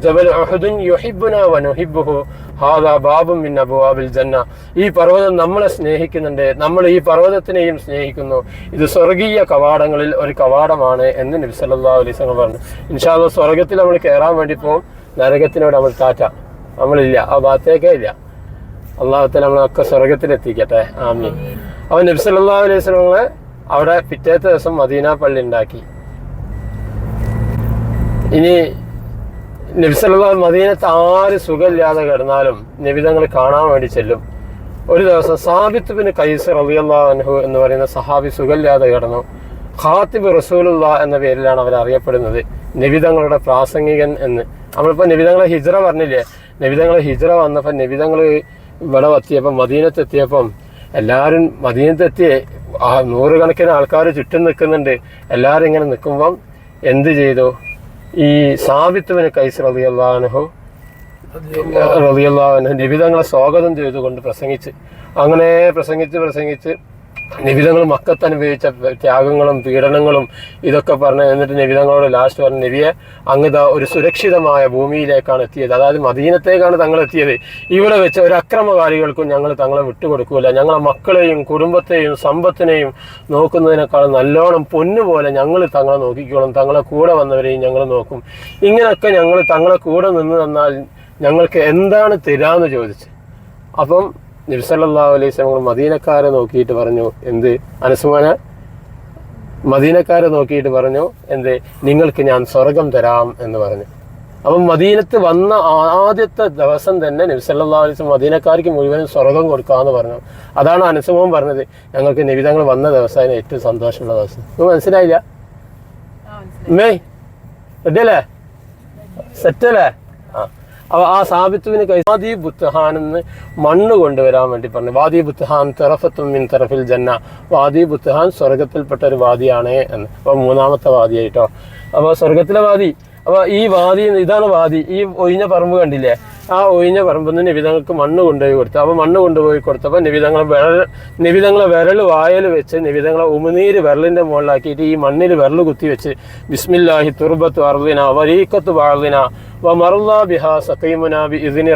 Speaker 2: ജബൽ ഉഹദുൻ യുഹിബ്ബുന വനുഹിബ്ബുഹു ഹാദാ ബാബും മിൻ അബുവാബിൽ ജന്ന. ഈ പർവതം നമ്മളെ സ്നേഹിക്കുന്നുണ്ട്. നമ്മൾ ഈ പർവതത്തിനെയും സ്നേഹിക്കുന്നു. ഇത് സ്വർഗീയ കവാടങ്ങളിൽ ഒരു കവാടമാണ് എന്ന് നബി അലൈസ് പറഞ്ഞു. ഇൻഷാല്ല സ്വർഗത്തിൽ നമ്മൾ കയറാൻ വേണ്ടി പോകും നരകത്തിനോട് നമ്മൾ ടാറ്റ. നമ്മളില്ല ആ ഭാഗത്തേക്കേ ഇല്ല. അള്ളാഹുത്തെ നമ്മളൊക്കെ സ്വർഗത്തിലെത്തിക്കട്ടെ ആമീൻ. അവൻ നബി സല്ലല്ലാഹു അലൈഹി വസല്ലം അവിടെ പിറ്റേത്തെ ദിവസം മദീന പള്ളി ഉണ്ടാക്കി ഇനി നബ്സല്ലാ മദീനത്ത് ആര് സുഖമില്ലാതെ കിടന്നാലും നിബിതങ്ങൾ കാണാൻ വേണ്ടി ചെല്ലും. ഒരു ദിവസം സാബിത്ത് ബിൻ കൈസ് അൻഹു എന്ന് പറയുന്ന സഹാബി സുഖമില്ലാതെ കിടന്നു. ഖാത്തിബ് റസൂലുള്ള എന്ന പേരിലാണ് അവർ അറിയപ്പെടുന്നത് നിബിതങ്ങളുടെ പ്രാസംഗികൻ എന്ന്. നമ്മളിപ്പോൾ നിബിതങ്ങളെ ഹിജ്റ പറഞ്ഞില്ലേ? നബിതങ്ങളെ ഹിജറ വന്നപ്പോൾ നബിതങ്ങൾ ഇവിടെ എത്തിയപ്പം മദീനത്തെത്തിയപ്പം എല്ലാവരും മദീനത്തെത്തി നൂറുകണക്കിന് ആൾക്കാർ ചുറ്റും നിൽക്കുന്നുണ്ട്. എല്ലാവരും ഇങ്ങനെ നിൽക്കുമ്പം എന്ത് ചെയ്തു? ഈ സാബിത്തുവിന് കൈസ് റളിയല്ലാഹു റളിയല്ലാഹു നിബിതങ്ങളെ സ്വാഗതം ചെയ്തുകൊണ്ട് പ്രസംഗിച്ച്. അങ്ങനെ പ്രസംഗിച്ച് പ്രസംഗിച്ച് നിബിതങ്ങൾ മക്കത്ത് അനുഭവിച്ച ത്യാഗങ്ങളും പീഡനങ്ങളും ഇതൊക്കെ പറഞ്ഞ് എന്നിട്ട് നിബിതങ്ങളോട് ലാസ്റ്റ് പറഞ്ഞ നബിയെ അങ്ങ് ഒരു സുരക്ഷിതമായ ഭൂമിയിലേക്കാണ് എത്തിയത്. അതായത് മദീനത്തേക്കാണ് തങ്ങൾ എത്തിയത്. ഇവിടെ വെച്ച് ഒരു അക്രമകാരികൾക്കും ഞങ്ങൾ തങ്ങളെ വിട്ടുകൊടുക്കൂല. ഞങ്ങളെ മക്കളെയും കുടുംബത്തെയും സമ്പത്തിനെയും നോക്കുന്നതിനേക്കാൾ നല്ലോണം പൊന്നുപോലെ ഞങ്ങൾ തങ്ങളെ നോക്കിക്കോളും. തങ്ങളെ കൂടെ വന്നവരെയും ഞങ്ങൾ നോക്കും. ഇങ്ങനെയൊക്കെ ഞങ്ങൾ തങ്ങളെ കൂടെ നിന്ന് തന്നാൽ ഞങ്ങൾക്ക് എന്താണ് തരാന്ന് ചോദിച്ചു. അപ്പം നബിസല്ലാഹു അലൈഹി മദീനക്കാരെ നോക്കിയിട്ട് പറഞ്ഞു എന്ത്? അനസുമാന? മദീനക്കാരെ നോക്കിയിട്ട് പറഞ്ഞു എന്ത്? നിങ്ങൾക്ക് ഞാൻ സ്വർഗം തരാം എന്ന് പറഞ്ഞു. അപ്പം മദീനത്ത് വന്ന ആദ്യത്തെ ദിവസം തന്നെ നബിസല്ലാ അലൈസ് മദീനക്കാർക്ക് മുഴുവനും സ്വർഗം കൊടുക്കാമെന്ന് പറഞ്ഞു. അതാണ് അനുസമവും പറഞ്ഞത്. ഞങ്ങൾക്ക് നിബിതങ്ങൾ വന്ന ദിവസമാണ് ഏറ്റവും സന്തോഷമുള്ള ദിവസം. നിങ്ങൾ മനസ്സിലായില്ല? മേ റെഡിയല്ലേ? സെറ്റല്ലേ? ആ. അപ്പൊ ആ സാബിത്തുവിന് കൈ വാദി ബുത്തഹാനെന്ന് മണ്ണ് കൊണ്ടുവരാൻ വേണ്ടി പറഞ്ഞു. വാദി ബുത്ത്ഹാൻ തെറഫത്തും മിൻ തെറഫിൽ ജന്ന. വാദി ബുത്ത്ഹാൻ സ്വർഗത്തിൽപ്പെട്ട ഒരു വാദിയാണ് എന്ന്. അപ്പൊ മൂന്നാമത്തെ വാദിയായിട്ടോ. അപ്പൊ സ്വർഗത്തിലെ വാദി അപ്പൊ ഈ വാതി ഇതാണ് വാതി ഈ ഒഴിഞ്ഞ പറമ്പ് കണ്ടില്ലേ? ആ ഒഴിഞ്ഞ പറമ്പിൽ നിവിധങ്ങൾക്ക് മണ്ണ് കൊണ്ടുപോയി കൊടുത്തു. അപ്പൊ മണ്ണ് കൊണ്ടുപോയി കൊടുത്തപ്പോൾ നിവിധങ്ങളെ വിരൽ നിവിധങ്ങളെ വിരൽ വായൽ വെച്ച് നിവിധങ്ങളെ ഉമിനീര് വിരലിന്റെ മുകളിലാക്കിയിട്ട് ഈ മണ്ണിൽ വിരൽ കുത്തി വെച്ച് ബിസ്മില്ലാഹി തുർബത്ത് അറുദിന വരീക്കത്ത് വാർദിന വ ബി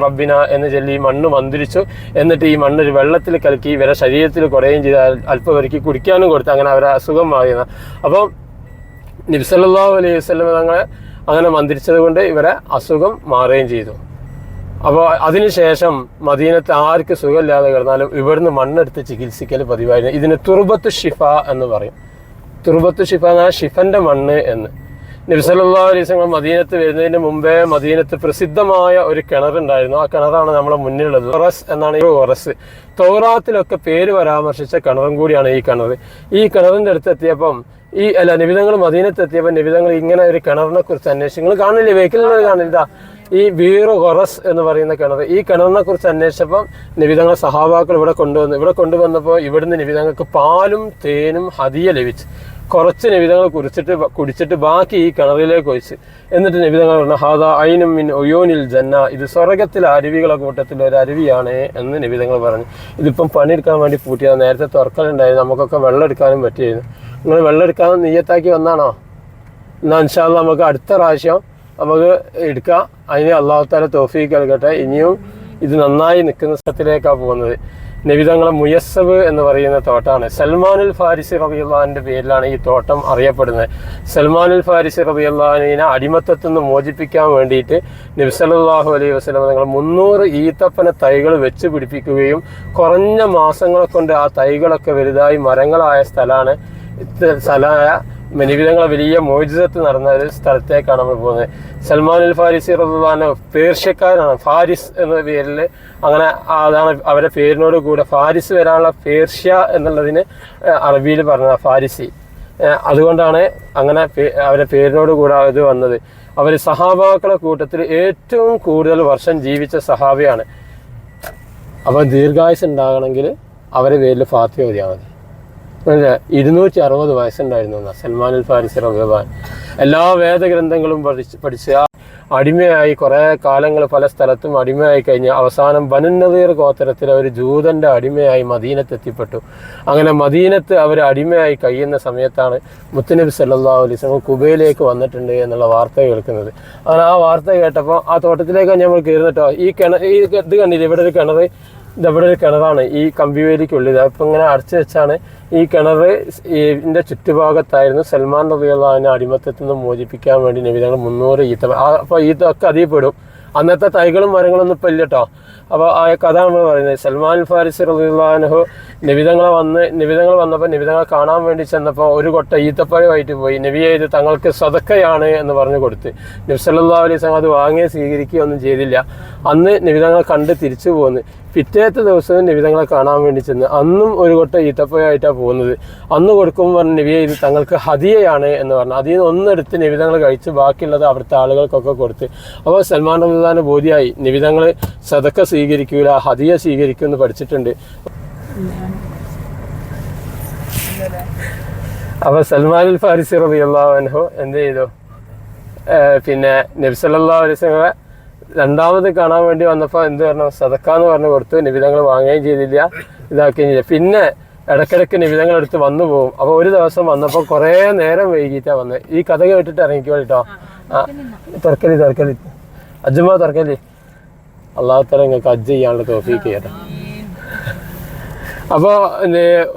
Speaker 2: റബ്ബിന എന്ന് ചൊല്ലി ഈ മണ്ണ് മന്ത്രിച്ചു. എന്നിട്ട് ഈ മണ്ണ് ഒരു വെള്ളത്തിൽ കലക്കി ഇവരെ ശരീരത്തിൽ കുറയുകയും ചെയ്താൽ അല്പം ഒരുക്കി കുടിക്കാനും കൊടുത്ത്. അങ്ങനെ അവരെ അസുഖം മാറിയത് അപ്പം നബ്സല്ലാ അലൈഹി വസ്ലം തങ്ങളെ അങ്ങനെ മന്ത്രിച്ചത് കൊണ്ട് ഇവരെ അസുഖം മാറുകയും ചെയ്തു. അപ്പോൾ അതിനുശേഷം മദീനത്ത് ആർക്ക് സുഖമില്ലാതെ കിടന്നാലും ഇവിടുന്ന് മണ്ണെടുത്ത് ചികിത്സിക്കൽ പതിവായിരുന്നു. ഇതിന് തുർബത്ത് ഷിഫ എന്ന് പറയും. തുർബത്ത് ഷിഫ എന്ന ഷിഫന്റെ മണ്ണ് എന്ന്. നബിസല്ലാ അലൈസ് മദീനത്ത് വരുന്നതിന് മുമ്പേ മദീനത്ത് പ്രസിദ്ധമായ ഒരു കിണറുണ്ടായിരുന്നു ആ കിണറാണ് നമ്മളെ മുന്നിലുള്ളത്. ഒറസ് എന്നാണ് ഈ ഒറസ് തോറാത്തിലൊക്കെ പേര് പരാമർശിച്ച കിണറും കൂടിയാണ് ഈ കിണർ. ഈ കിണറിന്റെ അടുത്ത് എത്തിയപ്പം ഈ അല്ല നിബിധങ്ങൾ മദീനത്തെത്തിയപ്പോൾ നിബിതങ്ങൾ ഇങ്ങനെ ഒരു കിണറിനെ കുറിച്ച് അന്വേഷിച്ചു. നിങ്ങൾ കാണില്ലേ വെഹിക്കിളിൽ കാണില്ല ഈ വീറു ഹൊറസ് എന്ന് പറയുന്ന കിണർ. ഈ കിണറിനെ കുറിച്ച് അന്വേഷിച്ചപ്പം നിബിധങ്ങൾ സഹാബാക്കൾ ഇവിടെ കൊണ്ടുവന്നു. ഇവിടെ കൊണ്ടുവന്നപ്പോൾ ഇവിടുന്ന് നിബിധങ്ങൾക്ക് പാലും തേനും ഹതിയ ലഭിച്ചു. കുറച്ച് നിബിധങ്ങൾ കുറിച്ചിട്ട് കുടിച്ചിട്ട് ബാക്കി ഈ കിണറിലേക്ക് ഒഴിച്ച്. എന്നിട്ട് നിബിധങ്ങൾ പറഞ്ഞു ഹാദ ഐനും മിൻ ഒയോനിൽ ജന്ന. ഇത് സ്വർഗത്തിലെ അരുവികളെ കൂട്ടത്തിലെ ഒരു അരുവിയാണ് എന്ന് നിബിധങ്ങൾ പറഞ്ഞു. ഇതിപ്പം പണിയെടുക്കാൻ വേണ്ടി പൂട്ടിയത്. നേരത്തെ തുറക്കലുണ്ടായിരുന്നു. നമുക്കൊക്കെ വെള്ളം എടുക്കാനും പറ്റിയായിരുന്നു. നിങ്ങൾ വെള്ളം എടുക്കാൻ നീയത്താക്കി വന്നാണോ? എന്നാൽ ഇൻഷാല്ല നമുക്ക് അടുത്ത പ്രാവശ്യം നമുക്ക് എടുക്കാം. അതിന് അള്ളാഹുത്താല തോഫീക്ക് നൽകട്ടെ. ഇനിയും ഇത് നന്നായി നിൽക്കുന്ന സ്ഥലത്തിലേക്കാണ് പോകുന്നത്. നിവിധങ്ങളെ മുയസ്സബ് എന്ന് പറയുന്ന തോട്ടമാണ് സൽമാനുൽ ഫാരിസി റബിയുള്ളാഹിന്റെ പേരിലാണ് ഈ തോട്ടം അറിയപ്പെടുന്നത്. സൽമാനുൽ ഫാരിസി റബിയുള്ളാഹിനെ അടിമത്തത്തിൽ നിന്ന് മോചിപ്പിക്കാൻ വേണ്ടിയിട്ട് നിബ്സലാഹു അലൈഹി വസ്ലം നിങ്ങൾ മുന്നൂറ് ഈത്തപ്പന തൈകൾ വെച്ച് പിടിപ്പിക്കുകയും കുറഞ്ഞ മാസങ്ങളെ കൊണ്ട് ആ തൈകളൊക്കെ വലുതായി മരങ്ങളായ സ്ഥലമാണ് സ്ഥലമായ നിബിധങ്ങളെ വലിയ മോചിതത്ത് നടന്ന ഒരു സ്ഥലത്തേക്കാണ് നമ്മൾ പോകുന്നത്. സൽമാൻ അൽ ഫാരിസി റഹ്ലാൻ പേർഷ്യക്കാരാണ്. ഫാരിസ് എന്ന പേരിൽ അങ്ങനെ അതാണ് അവരുടെ പേരിനോട് കൂടെ ഫാരിസ് വരാനുള്ള പേർഷ്യ എന്നുള്ളതിന് അറബിയിൽ പറഞ്ഞ ഫാരിസി. അതുകൊണ്ടാണ് അങ്ങനെ അവരുടെ പേരിനോട് കൂടെ ഇത് വന്നത്. അവർ സഹാബാക്കളെ കൂട്ടത്തിൽ ഏറ്റവും കൂടുതൽ വർഷം ജീവിച്ച സഹാബിയാണ്. അപ്പോൾ ദീർഘായുസ് ഉണ്ടാകണമെങ്കിൽ അവരുടെ പേരിൽ ഫാത്തിയ? ഇരുന്നൂറ്റി അറുപത് വയസ്സുണ്ടായിരുന്നു സൽമാൻ അൽ ഫാരിസ് റബാൻ എല്ലാ വേദഗ്രന്ഥങ്ങളും പഠിച്ച് പഠിച്ച് അടിമയായി കുറേ കാലങ്ങൾ പല സ്ഥലത്തും അടിമയായി കഴിഞ്ഞ് അവസാനം ബനുന്നതീർ ഗോത്രത്തിലെ ഒരു ജൂതന്റെ അടിമയായി മദീനത്ത് എത്തിപ്പെട്ടു. അങ്ങനെ മദീനത്ത് അവർ അടിമയായി കഴിയുന്ന സമയത്താണ് മുത്തനബി സല്ലാ അലൈസ് കുബയിലേക്ക് വന്നിട്ടുണ്ട് എന്നുള്ള വാർത്ത കേൾക്കുന്നത്. അങ്ങനെ ആ വാർത്ത കേട്ടപ്പോൾ ആ തോട്ടത്തിലേക്ക് നമ്മൾ കയറുന്നിട്ടോ ഈ കിണ ഈ ഇത് കണ്ടില്ലേ? ഇവിടെ ഒരു കിണർ ഇതവിടെ ഒരു കിണറാണ്. ഈ കമ്പിവേലിക്കുള്ളിൽ അപ്പം ഇങ്ങനെ അടച്ചു വെച്ചാണ് ഈ കിണർ ഇതിന്റെ ചുറ്റുഭാഗത്തായിരുന്നു സൽമാൻ റബിയുള്ളതിനെ അടിമത്തത്തിൽ നിന്ന് മോചിപ്പിക്കാൻ വേണ്ടി നബിതങ്ങൾ മുന്നൂറ് ഈത്ത അപ്പോൾ ഈത്തൊക്കെ അതിൽ പെടും. അന്നത്തെ തൈകളും മരങ്ങളൊന്നും ഇപ്പം ഇല്ല കേട്ടോ അപ്പോൾ ആ കഥ നമ്മൾ പറയുന്നത് സൽമാൻ ഫാരിസ് റബിയുള്ളാഹു നിബിതങ്ങളെ വന്ന് നിബിതങ്ങൾ വന്നപ്പോൾ നിബിതങ്ങളെ കാണാൻ വേണ്ടി ചെന്നപ്പോൾ ഒരു കൊട്ട ഈത്തപ്പഴമായിട്ട് പോയി. നബിയെ ഇത് തങ്ങൾക്ക് സ്വതക്കയാണ് എന്ന് പറഞ്ഞു കൊടുത്ത്. നബ്സല്ലാ അലൈഹി അത് വാങ്ങി സ്വീകരിക്കുകയൊന്നും ചെയ്തില്ല. അന്ന് നിബിതങ്ങളെ കണ്ട് തിരിച്ചു പോന്ന്. പിറ്റേത്തെ ദിവസവും നിബിതങ്ങളെ കാണാൻ വേണ്ടി ചെന്ന് അന്നും ഒരു കൊട്ട ഈത്തപ്പഴമായിട്ടാണ് പോകുന്നത് അന്ന് കൊടുക്കുമ്പോൾ പറഞ്ഞ് നബിയെ ഇത് തങ്ങൾക്ക് ഹതിയയാണ് എന്ന് പറഞ്ഞു. അതിൽ നിന്ന് ഒന്നെടുത്ത് നിബിതങ്ങൾ കഴിച്ച് ബാക്കിയുള്ളത് അവിടുത്തെ ആളുകൾക്കൊക്കെ കൊടുത്ത്. അപ്പോൾ സൽമാൻ റമദാന് ബോധ്യമായി നിബിതങ്ങൾ സതക്ക സ്വീകരിക്കൂല ഹദിയ സ്വീകരിക്കും എന്ന് പഠിച്ചിട്ടുണ്ട്. അപ്പൊ സൽമാൻ ഫാരിസി റബി അൻഹു എന്ത് ചെയ്തു? പിന്നെ നബ്സല്ലാ അലൈസ്മെ രണ്ടാമത് കാണാൻ വേണ്ടി വന്നപ്പോൾ എന്ത് പറഞ്ഞു? സദക്കാന്ന് പറഞ്ഞു കൊടുത്തു നിബിതങ്ങൾ വാങ്ങുകയും ചെയ്തില്ല ഇതാക്കുകയും ചെയ്തില്ല പിന്നെ ഇടക്കിടക്ക് നിബിതങ്ങൾ എടുത്ത് വന്നു പോകും. അപ്പോൾ ഒരു ദിവസം വന്നപ്പോൾ കുറേ നേരം വൈകിട്ടാണ് വന്നത് ഈ കഥ കേട്ടിട്ട് ഇറങ്ങിക്കോ കേട്ടോ ആ തർക്കലി തർക്കലി അജുമ തർക്കലി അള്ളാഹുത്തല നിങ്ങൾക്ക് ഹജ്ജ് ചെയ്യാനുള്ള തോഫീക്ക് ചെയ്യട്ടെ. അപ്പോൾ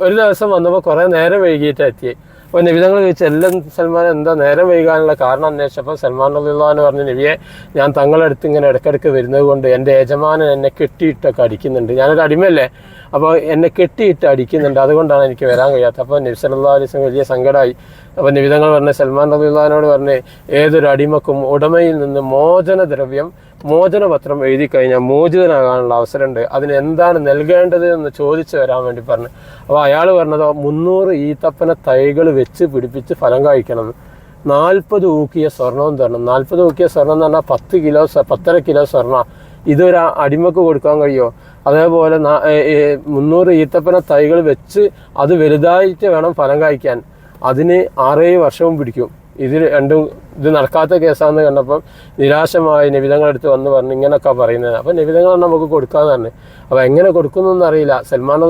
Speaker 2: ഒരു ദിവസം വന്നപ്പോൾ കുറേ നേരം വൈകിയിട്ട് എത്തി അപ്പോൾ നിവിധങ്ങൾ ചോദിച്ചു എല്ലാം സൽമാൻ എന്താ നേരം വൈകാനുള്ള കാരണം? അന്വേഷിച്ചപ്പോൾ സൽമാൻ റളിയല്ലാഹു പറഞ്ഞ പറഞ്ഞു നബിയെ ഞാൻ തങ്ങളുടെ അടുത്ത് ഇങ്ങനെ ഇടയ്ക്കിടയ്ക്ക് വരുന്നത് കൊണ്ട് എന്റെ യജമാനൻ എന്നെ കെട്ടിയിട്ടൊക്കെ അടിക്കുന്നുണ്ട്. ഞാനൊരു അടിമയല്ലേ? അപ്പോൾ എന്നെ കെട്ടിയിട്ട് അടിക്കുന്നുണ്ട്. അതുകൊണ്ടാണ് എനിക്ക് വരാൻ കഴിയാത്തത്. അപ്പോൾ നബി വസല്ലം വലിയ സങ്കടമായി അപ്പോൾ നിവിധങ്ങൾ പറഞ്ഞ സൽമാൻ റളിയല്ലാഹുവിനോട് പറഞ്ഞ് ഏതൊരു അടിമക്കും ഉടമയിൽ നിന്ന് മോചന ദ്രവ്യം മോചനപത്രം എഴുതി കഴിഞ്ഞാൽ മോചിതനാകാനുള്ള അവസരമുണ്ട്. അതിന് എന്താണ് നൽകേണ്ടത് എന്ന് ചോദിച്ചു വരാൻ വേണ്ടി പറഞ്ഞു. അപ്പോൾ അയാൾ പറഞ്ഞത് മുന്നൂറ് ഈത്തപ്പന തൈകൾ വെച്ച് പിടിപ്പിച്ച് ഫലം കായ്ക്കണം. നാൽപ്പത് ഊക്കിയ സ്വർണവും തരണം നാൽപ്പത് ഊക്കിയ സ്വർണം എന്ന് പറഞ്ഞാൽ പത്ത് കിലോ പത്തര കിലോ സ്വർണ. ഇതൊരു അടിമക്ക് കൊടുക്കാൻ കഴിയുമോ അതേപോലെ മുന്നൂറ് ഈത്തപ്പന തൈകൾ വെച്ച് അത് വലുതായിട്ട് വേണം ഫലം കായ്ക്കാൻ. അതിന് ആറേഴ് വർഷവും പിടിക്കും. ഇത് രണ്ടും ഇത് നടക്കാത്ത കേസാന്ന് കണ്ടപ്പം നിരാശമായി നിബിധങ്ങളെടുത്ത് വന്ന് പറഞ്ഞു ഇങ്ങനെയൊക്കെ പറയുന്നത്. അപ്പം നിബിതങ്ങളാണ് നമുക്ക് കൊടുക്കാന്ന് പറഞ്ഞു അപ്പോൾ എങ്ങനെ കൊടുക്കുന്നൊന്നും അറിയില്ല. സൽമാൻ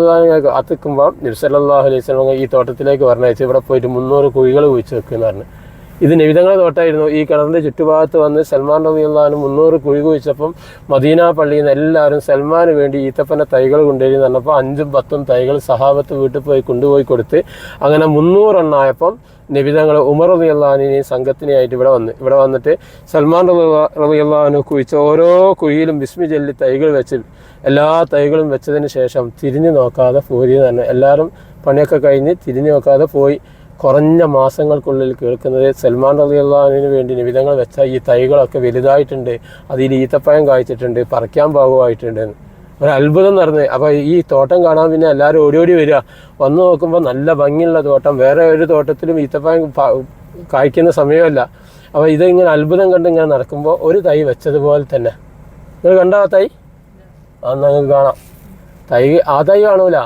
Speaker 2: കാത്തിക്കുമ്പോൾ നിബ്സല്ലാഹു അലൈഹി സ്വലം ഈ തോട്ടത്തിലേക്ക് പറഞ്ഞയച്ച്. ഇവിടെ പോയിട്ട് മുന്നൂറ് കുഴികൾ കുഴിച്ച് വെക്കുന്ന പറഞ്ഞു. ഇത് നിബിധങ്ങളുടെ തോട്ടായിരുന്നു. ഈ കിണറിന്റെ ചുറ്റുഭാഗത്ത് വന്ന് സൽമാൻ റബിയുള്ളഹാനും മുന്നൂറ് കുഴി കുഴിച്ചപ്പം മദീന പള്ളിയിൽ നിന്ന് എല്ലാവരും സൽമാന് വേണ്ടി ഈത്തപ്പന്റെ തൈകൾ കൊണ്ടുവരും പറഞ്ഞപ്പോൾ അഞ്ചും പത്തും തൈകൾ സഹാബത്ത് വീട്ടിൽ പോയി കൊണ്ടുപോയി കൊടുത്ത് അങ്ങനെ മുന്നൂറെണ്ണായപ്പം നിബിധങ്ങൾ ഉമർ റബിയുള്ളഹാനെയും സംഘത്തിനെയായിട്ട് ഇവിടെ വന്ന് ഇവിടെ വന്നിട്ട് സൽമാൻ റബിയുള്ളഹാനു കുഴിച്ച ഓരോ കുഴിയിലും ബിസ്മി ചൊല്ലി തൈകൾ വെച്ച് എല്ലാ തൈകളും വെച്ചതിന് ശേഷം തിരിഞ്ഞു നോക്കാതെ പോരി തന്നെ. എല്ലാവരും പണിയൊക്കെ കഴിഞ്ഞ് തിരിഞ്ഞു നോക്കാതെ പോയി. കുറഞ്ഞ മാസങ്ങൾക്കുള്ളിൽ കേൾക്കുന്നത് സൽമാൻ റളിയല്ലാഹുവിന് വേണ്ടി നിവിധങ്ങൾ വെച്ച ഈ തൈകളൊക്കെ വലുതായിട്ടുണ്ട്. അതിൽ ഈത്തപ്പഴം കായ്ച്ചിട്ടുണ്ട് പറിക്കാൻ പാകമായിട്ടുണ്ട്. എന്ന്. ഒരു അത്ഭുതം നടന്ന്. അപ്പോൾ ഈ തോട്ടം കാണാൻ പിന്നെ എല്ലാവരും ഓടി ഓടി വരിക. വന്ന് നോക്കുമ്പോൾ നല്ല ഭംഗിയുള്ള തോട്ടം. വേറെ ഒരു തോട്ടത്തിലും ഈത്തപ്പഴം കായ്ക്കുന്ന സമയമല്ല. അപ്പോൾ ഇതിങ്ങനെ അത്ഭുതം കണ്ട് ഇങ്ങനെ നടക്കുമ്പോൾ ഒരു തൈ വെച്ചതുപോലെ തന്നെ. നിങ്ങൾ കണ്ടോ ആ തൈ? അത് നിങ്ങൾക്ക് കാണാം. തൈ ആ തൈ കാണൂല.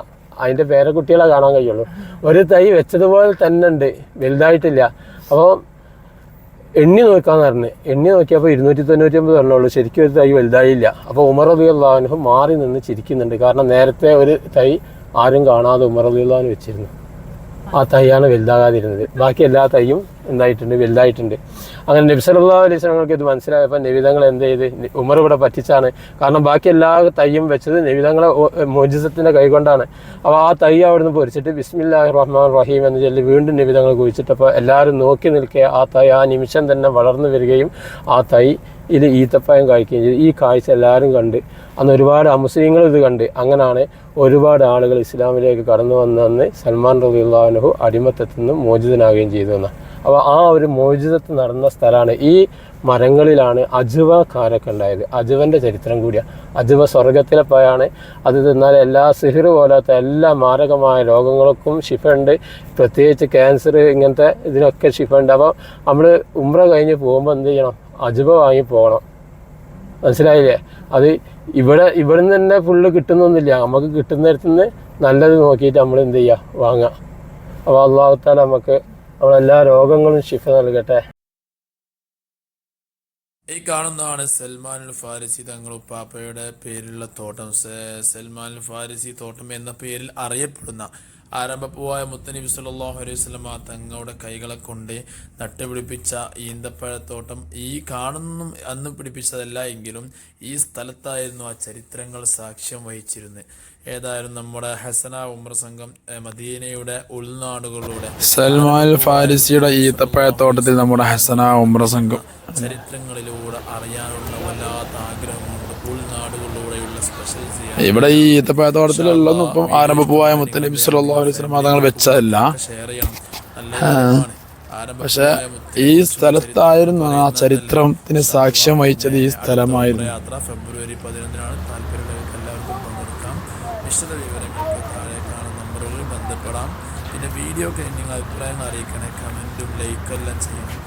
Speaker 2: അതിന്റെ പേരക്കുട്ടികളെ കാണാൻ കഴിയുള്ളൂ. ഒരു തൈ വെച്ചതുപോലെ തന്നെ ഉണ്ട്. വലുതായിട്ടില്ല. അപ്പോൾ എണ്ണി നോക്കാന്ന് പറഞ്ഞു. എണ്ണി നോക്കിയപ്പോൾ ഇരുന്നൂറ്റി തൊണ്ണൂറ്റി ഒമ്പത് എണ്ണുള്ളൂ ശരിക്കും ഒരു തൈ വലുതായില്ല. അപ്പോൾ ഉമർ അള്ളാഹുനു മാറി നിന്ന് ചിരിക്കുന്നുണ്ട്. കാരണം നേരത്തെ ഒരു തൈ ആരും കാണാതെ ഉമർ അള്ളാഹുന് വെച്ചിരുന്നു. ആ തൈയാണ് വലുതാകാതിരുന്നത്. ബാക്കി എല്ലാ തൈയും എന്തായിട്ടുണ്ട്? വലുതായിട്ടുണ്ട്. അങ്ങനെ നബി സല്ലല്ലാഹു അലൈഹി സ്വലങ്ങൾക്ക് ഇത് മനസ്സിലായപ്പോൾ നിവിധങ്ങൾ എന്ത് ചെയ്ത്? ഉമർ ഇവിടെ പറ്റിച്ചാണ്. കാരണം ബാക്കി എല്ലാ തൈയും വെച്ചത് നബിതങ്ങളെ മോജിസത്തിന്റെ കൈകൊണ്ടാണ്. അപ്പോൾ ആ തൈ അവിടുന്ന് പൊരിച്ചിട്ട് ബിസ്മില്ലാ റഹ്മാൻ റഹീം എന്ന് ചൊല്ലി വീണ്ടും നിവിധങ്ങൾ കുഴിച്ചിട്ടപ്പോൾ എല്ലാവരും നോക്കി നിൽക്കുക ആ തൈ ആ നിമിഷം തന്നെ വളർന്നു വരികയും ആ തൈ ഇത് ഈത്തപ്പഴം കഴിക്കുകയും ചെയ്തു. ഈ കാഴ്ച എല്ലാവരും കണ്ട് അന്ന് ഒരുപാട് അമുസ്ലിങ്ങൾ ഇത് കണ്ട് അങ്ങനെയാണ് ഒരുപാട് ആളുകൾ ഇസ്ലാമിലേക്ക് കടന്നു വന്നന്ന് സൽമാൻ റബിള്ളാഹുനഹു അടിമത്തത്തിൽ നിന്ന് മോചിതനാകുകയും ചെയ്തു എന്ന്. അപ്പോൾ ആ ഒരു മോചിതത്ത് നടന്ന സ്ഥലമാണ് ഈ മരങ്ങളിലാണ് അജുവ കാരൊക്കെ ഉണ്ടായത്. അജുവന്റെ ചരിത്രം കൂടിയാണ് അജുവ സ്വർഗത്തിലെ പോയാണ് അത് തിന്നാൽ എല്ലാ സിഹിർ പോലാത്ത എല്ലാ മാരകമായ രോഗങ്ങൾക്കും ഷിഫ ഉണ്ട് പ്രത്യേകിച്ച് ക്യാൻസർ ഇങ്ങനത്തെ ഇതിനൊക്കെ ഷിഫ ഉണ്ട് അപ്പോൾ നമ്മൾ ഉമ്ര കഴിഞ്ഞ് പോകുമ്പോൾ എന്ത് ചെയ്യണം? അജുബ വാങ്ങി പോകണം. മനസ്സിലായില്ലേ? അത് ഇവിടെ ഇവിടെ നിന്ന് തന്നെ ഫുള്ള് കിട്ടുന്നൊന്നുമില്ല. നമുക്ക് കിട്ടുന്നിടത്തു നിന്ന് നല്ലത് നോക്കിയിട്ട് നമ്മൾ എന്ത് ചെയ്യുക വാങ്ങുക അപ്പോൾ അള്ളാഹുത്താൽ നമുക്ക് നമ്മളെല്ലാ രോഗങ്ങളും ശിഫ നൽകട്ടെ.
Speaker 1: ഈ കാണുന്നതാണ് സൽമാൻ അൽ ഫാരിസി തങ്ങൾ ഉപ്പാപ്പയുടെ പേരിലുള്ള തോട്ടം. സൽമാൻ അൽ ഫാരിസി തോട്ടം എന്ന പേരിൽ അറിയപ്പെടുന്ന ആരംഭപ്പൂവായ മുത്തനബി സല്ലല്ലാഹു അലൈഹി വസല്ലമ തങ്ങളുടെ കൈകളെ കൊണ്ട് നട്ടുപിടിപ്പിച്ച ഈന്തപ്പഴത്തോട്ടം ഈ കാണുന്നു അന്ന് പിടിപ്പിച്ചതല്ല എങ്കിലും ഈ സ്ഥലത്തായിരുന്നു ആ ചരിത്രങ്ങൾ സാക്ഷ്യം വഹിച്ചിരുന്നത്. ഏതായാലും നമ്മുടെ ഹസന ഉമർ സംഘം മദീനയുടെ ഉൾനാടുകളിലൂടെ
Speaker 3: സൽമാൻ ഫാരിസിയുടെ ഈത്തപ്പഴത്തോട്ടത്തിൽ നമ്മുടെ ഹസന ഉമർ സംഘം.
Speaker 1: ചരിത്രങ്ങളിലൂടെ അറിയാനുള്ള വല്ലാത്ത ചെയ്യാൻ
Speaker 3: ഇവിടെ ഈ ഈത്തപ്പഴത്തോട്ടത്തിലുള്ളതൊന്നും ഇപ്പം ആരംഭപ്പൂവായ മുത്തനബി സല്ലല്ലാഹു അലൈഹി വസല്ലം തങ്ങൾ വെച്ചതല്ല. പക്ഷെ ഈ സ്ഥലത്തായിരുന്നു ആ ചരിത്രത്തിന് സാക്ഷ്യം വഹിച്ചത് ഈ സ്ഥലമായിരുന്നു.
Speaker 1: ഫെബ്രുവരി പതിനൊന്നിനാണ് താല്പര്യമുള്ളവർക്ക് എല്ലാവർക്കും പങ്കെടുക്കാം വിശദ വിവരങ്ങൾക്ക് താഴെ കാണുന്ന നമ്പറുകളിൽ ബന്ധപ്പെടാം പിന്നെ വീഡിയോ ഒക്കെ നിങ്ങൾ അഭിപ്രായങ്ങൾ അറിയിക്കണേ ലൈക്കും എല്ലാം ചെയ്യണം.